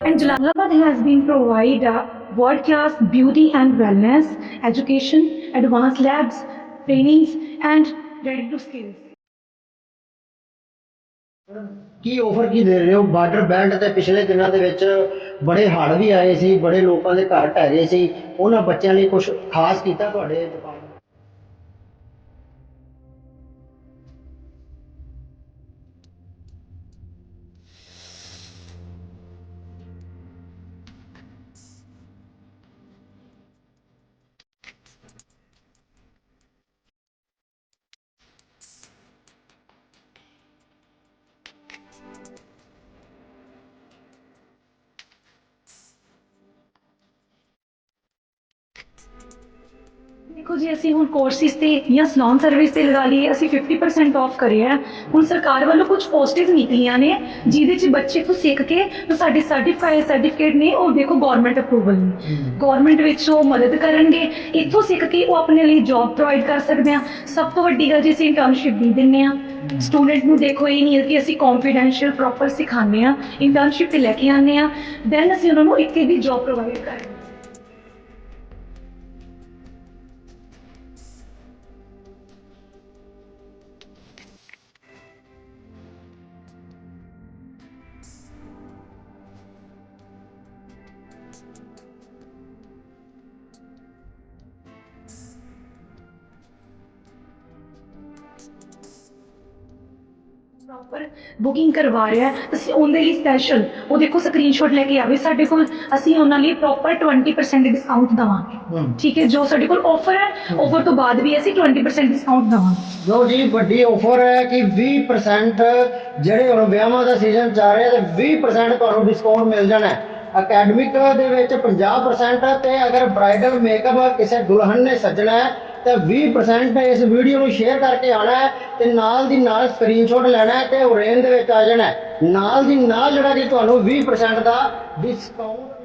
And Jalalabad has been provided a world-class beauty and wellness education, advanced labs, trainings, and ready to skills. ਕੀ offer ਕੀ ਦੇ ਰਹੇ ਹੋ border belt ਤੇ ਪਿਛਲੇ ਦਿਨਾਂ ਦੇ ਵਿੱਚ ਬੜੇ ਹੜ੍ਹ ਵੀ ਆਏ ਸੀ ਬੜੇ ਲੋਕਾਂ ਦੇ ਘਰ ਢਹਿ ਗਏ ਸੀ ਉਹਨਾਂ ਬੱਚਿਆਂ ਲਈ ਕੁਝ ਖਾਸ ਕੀਤਾ ਤੁਹਾਡੇ department ਦੇਖੋ ਜੀ ਅਸੀਂ ਹੁਣ ਕੋਰਸਿਸ ਤੇ ਜਾਂ ਸਲੌਨ ਸਰਵਿਸ ਤੇ ਲਗਾ ਲਈਏ ਅਸੀਂ 50% ਆਫ ਕਰਿਆ ਹੈ। ਹੁਣ ਸਰਕਾਰ ਵੱਲੋਂ ਕੁਝ ਪੋਸਟਸ ਨਿਕਲੀਆਂ ਨੇ ਜਿਹਦੇ ਚ ਬੱਚੇ ਤੋਂ ਸਿੱਖ ਕੇ ਜੋ ਸਾਡੇ ਸਰਟੀਫਾਈਡ ਸਰਟੀਫਿਕੇਟ ਨੇ ਉਹ ਦੇਖੋ ਗਵਰਨਮੈਂਟ ਅਪਰੂਵਲ ਨੇ। ਗਵਰਨਮੈਂਟ ਵਿੱਚ ਉਹ ਮਦਦ ਕਰਨਗੇ। ਇੱਥੋਂ ਸਿੱਖ ਕੇ ਉਹ ਆਪਣੇ ਲਈ ਜੌਬ ਪ੍ਰੋਵਾਈਡ ਕਰ ਸਕਦੇ ਆ। ਸਭ ਤੋਂ ਵੱਡੀ ਗੱਲ ਜੀ ਅਸੀਂ ਇੰਟਰਨਸ਼ਿਪ ਵੀ ਦਿੰਨੇ ਆ। ਸਟੂਡੈਂਟ ਨੂੰ ਦੇਖੋ ਇਹ ਨਹੀਂ ਹੈ ਕਿ ਅਸੀਂ ਕੌਨਫੀਡੈਂਸ਼ੀਅਲ ਪ੍ਰੋਪਰ ਸਿਖਾਉਂਦੇ ਆ। ਇੰਟਰਨਸ਼ਿਪ ਤੇ ਲੈ ਕੇ ਆਉਂਦੇ ਆ। ਦੈਨ ਅਸੀਂ ਉਹਨਾਂ ਨੂੰ ਇੱਥੇ ਵੀ ਜੌਬ ਪ੍ਰੋਵਾਈਡ ਕਰਦੇ ਹਾਂ ਪ੍ਰੋਪਰ ਬੁਕਿੰਗ ਕਰਵਾ ਰਿਹਾ ਹੈ। ਅਸੀਂ ਉਹਦੇ ਲਈ ਸਪੈਸ਼ਲ ਉਹ ਦੇਖੋ ਸਕਰੀਨਸ਼ਾਟ ਲੈ ਕੇ ਆਵੇ। ਸਾਡੇ ਕੋਲ ਅਸੀਂ ਉਹਨਾਂ ਲਈ ਪ੍ਰੋਪਰ 20% ਡਿਸਕਾਊਂਟ ਦਵਾਂਗੇ। ਠੀਕ ਹੈ ਜੋ ਸਾਡੇ ਕੋਲ ਆਫਰ ਹੈ ਆਫਰ ਤੋਂ ਬਾਅਦ ਵੀ ਅਸੀਂ 20% ਡਿਸਕਾਊਂਟ ਦਵਾਂਗੇ। ਲੋ ਜੀ ਵੱਡੀ ਆਫਰ ਹੈ ਕਿ 20% ਜਿਹੜੇ ਹੁਣ ਵਿਆਹਾਂ ਦਾ ਸੀਜ਼ਨ ਚੱਲ ਰਿਹਾ ਤੇ 20% ਤੁਹਾਨੂੰ ਡਿਸਕਾਊਂਟ ਮਿਲ ਜਾਣਾ ਹੈ। ਅਕੈਡਮਿਕ ਦੇ ਵਿੱਚ 50% ਤੇ ਅਗਰ ਬ੍ਰਾਈਡਲ ਮੇਕਅਪ ਕਿਸੇ ਦੁਲਹਨ ਨੇ ਸੱਜਣਾ ਹੈ ਤਾਂ 20% ਇਸ ਵੀਡੀਓ ਨੂੰ ਸ਼ੇਅਰ ਕਰਕੇ ਆਣਾ ਹੈ ਤੇ ਨਾਲ ਦੀ ਨਾਲ ਸਕਰੀਨਸ਼ਾਟ ਲੈਣਾ ਹੈ ਤੇ ਓਰੇਨ ਦੇ ਵਿੱਚ ਆ ਜਾਣਾ ਨਾਲ ਦੀ ਨਾਲ ਜਿਹੜਾ ਕਿ ਤੁਹਾਨੂੰ 20% ਦਾ ਡਿਸਕਾਊਂਟ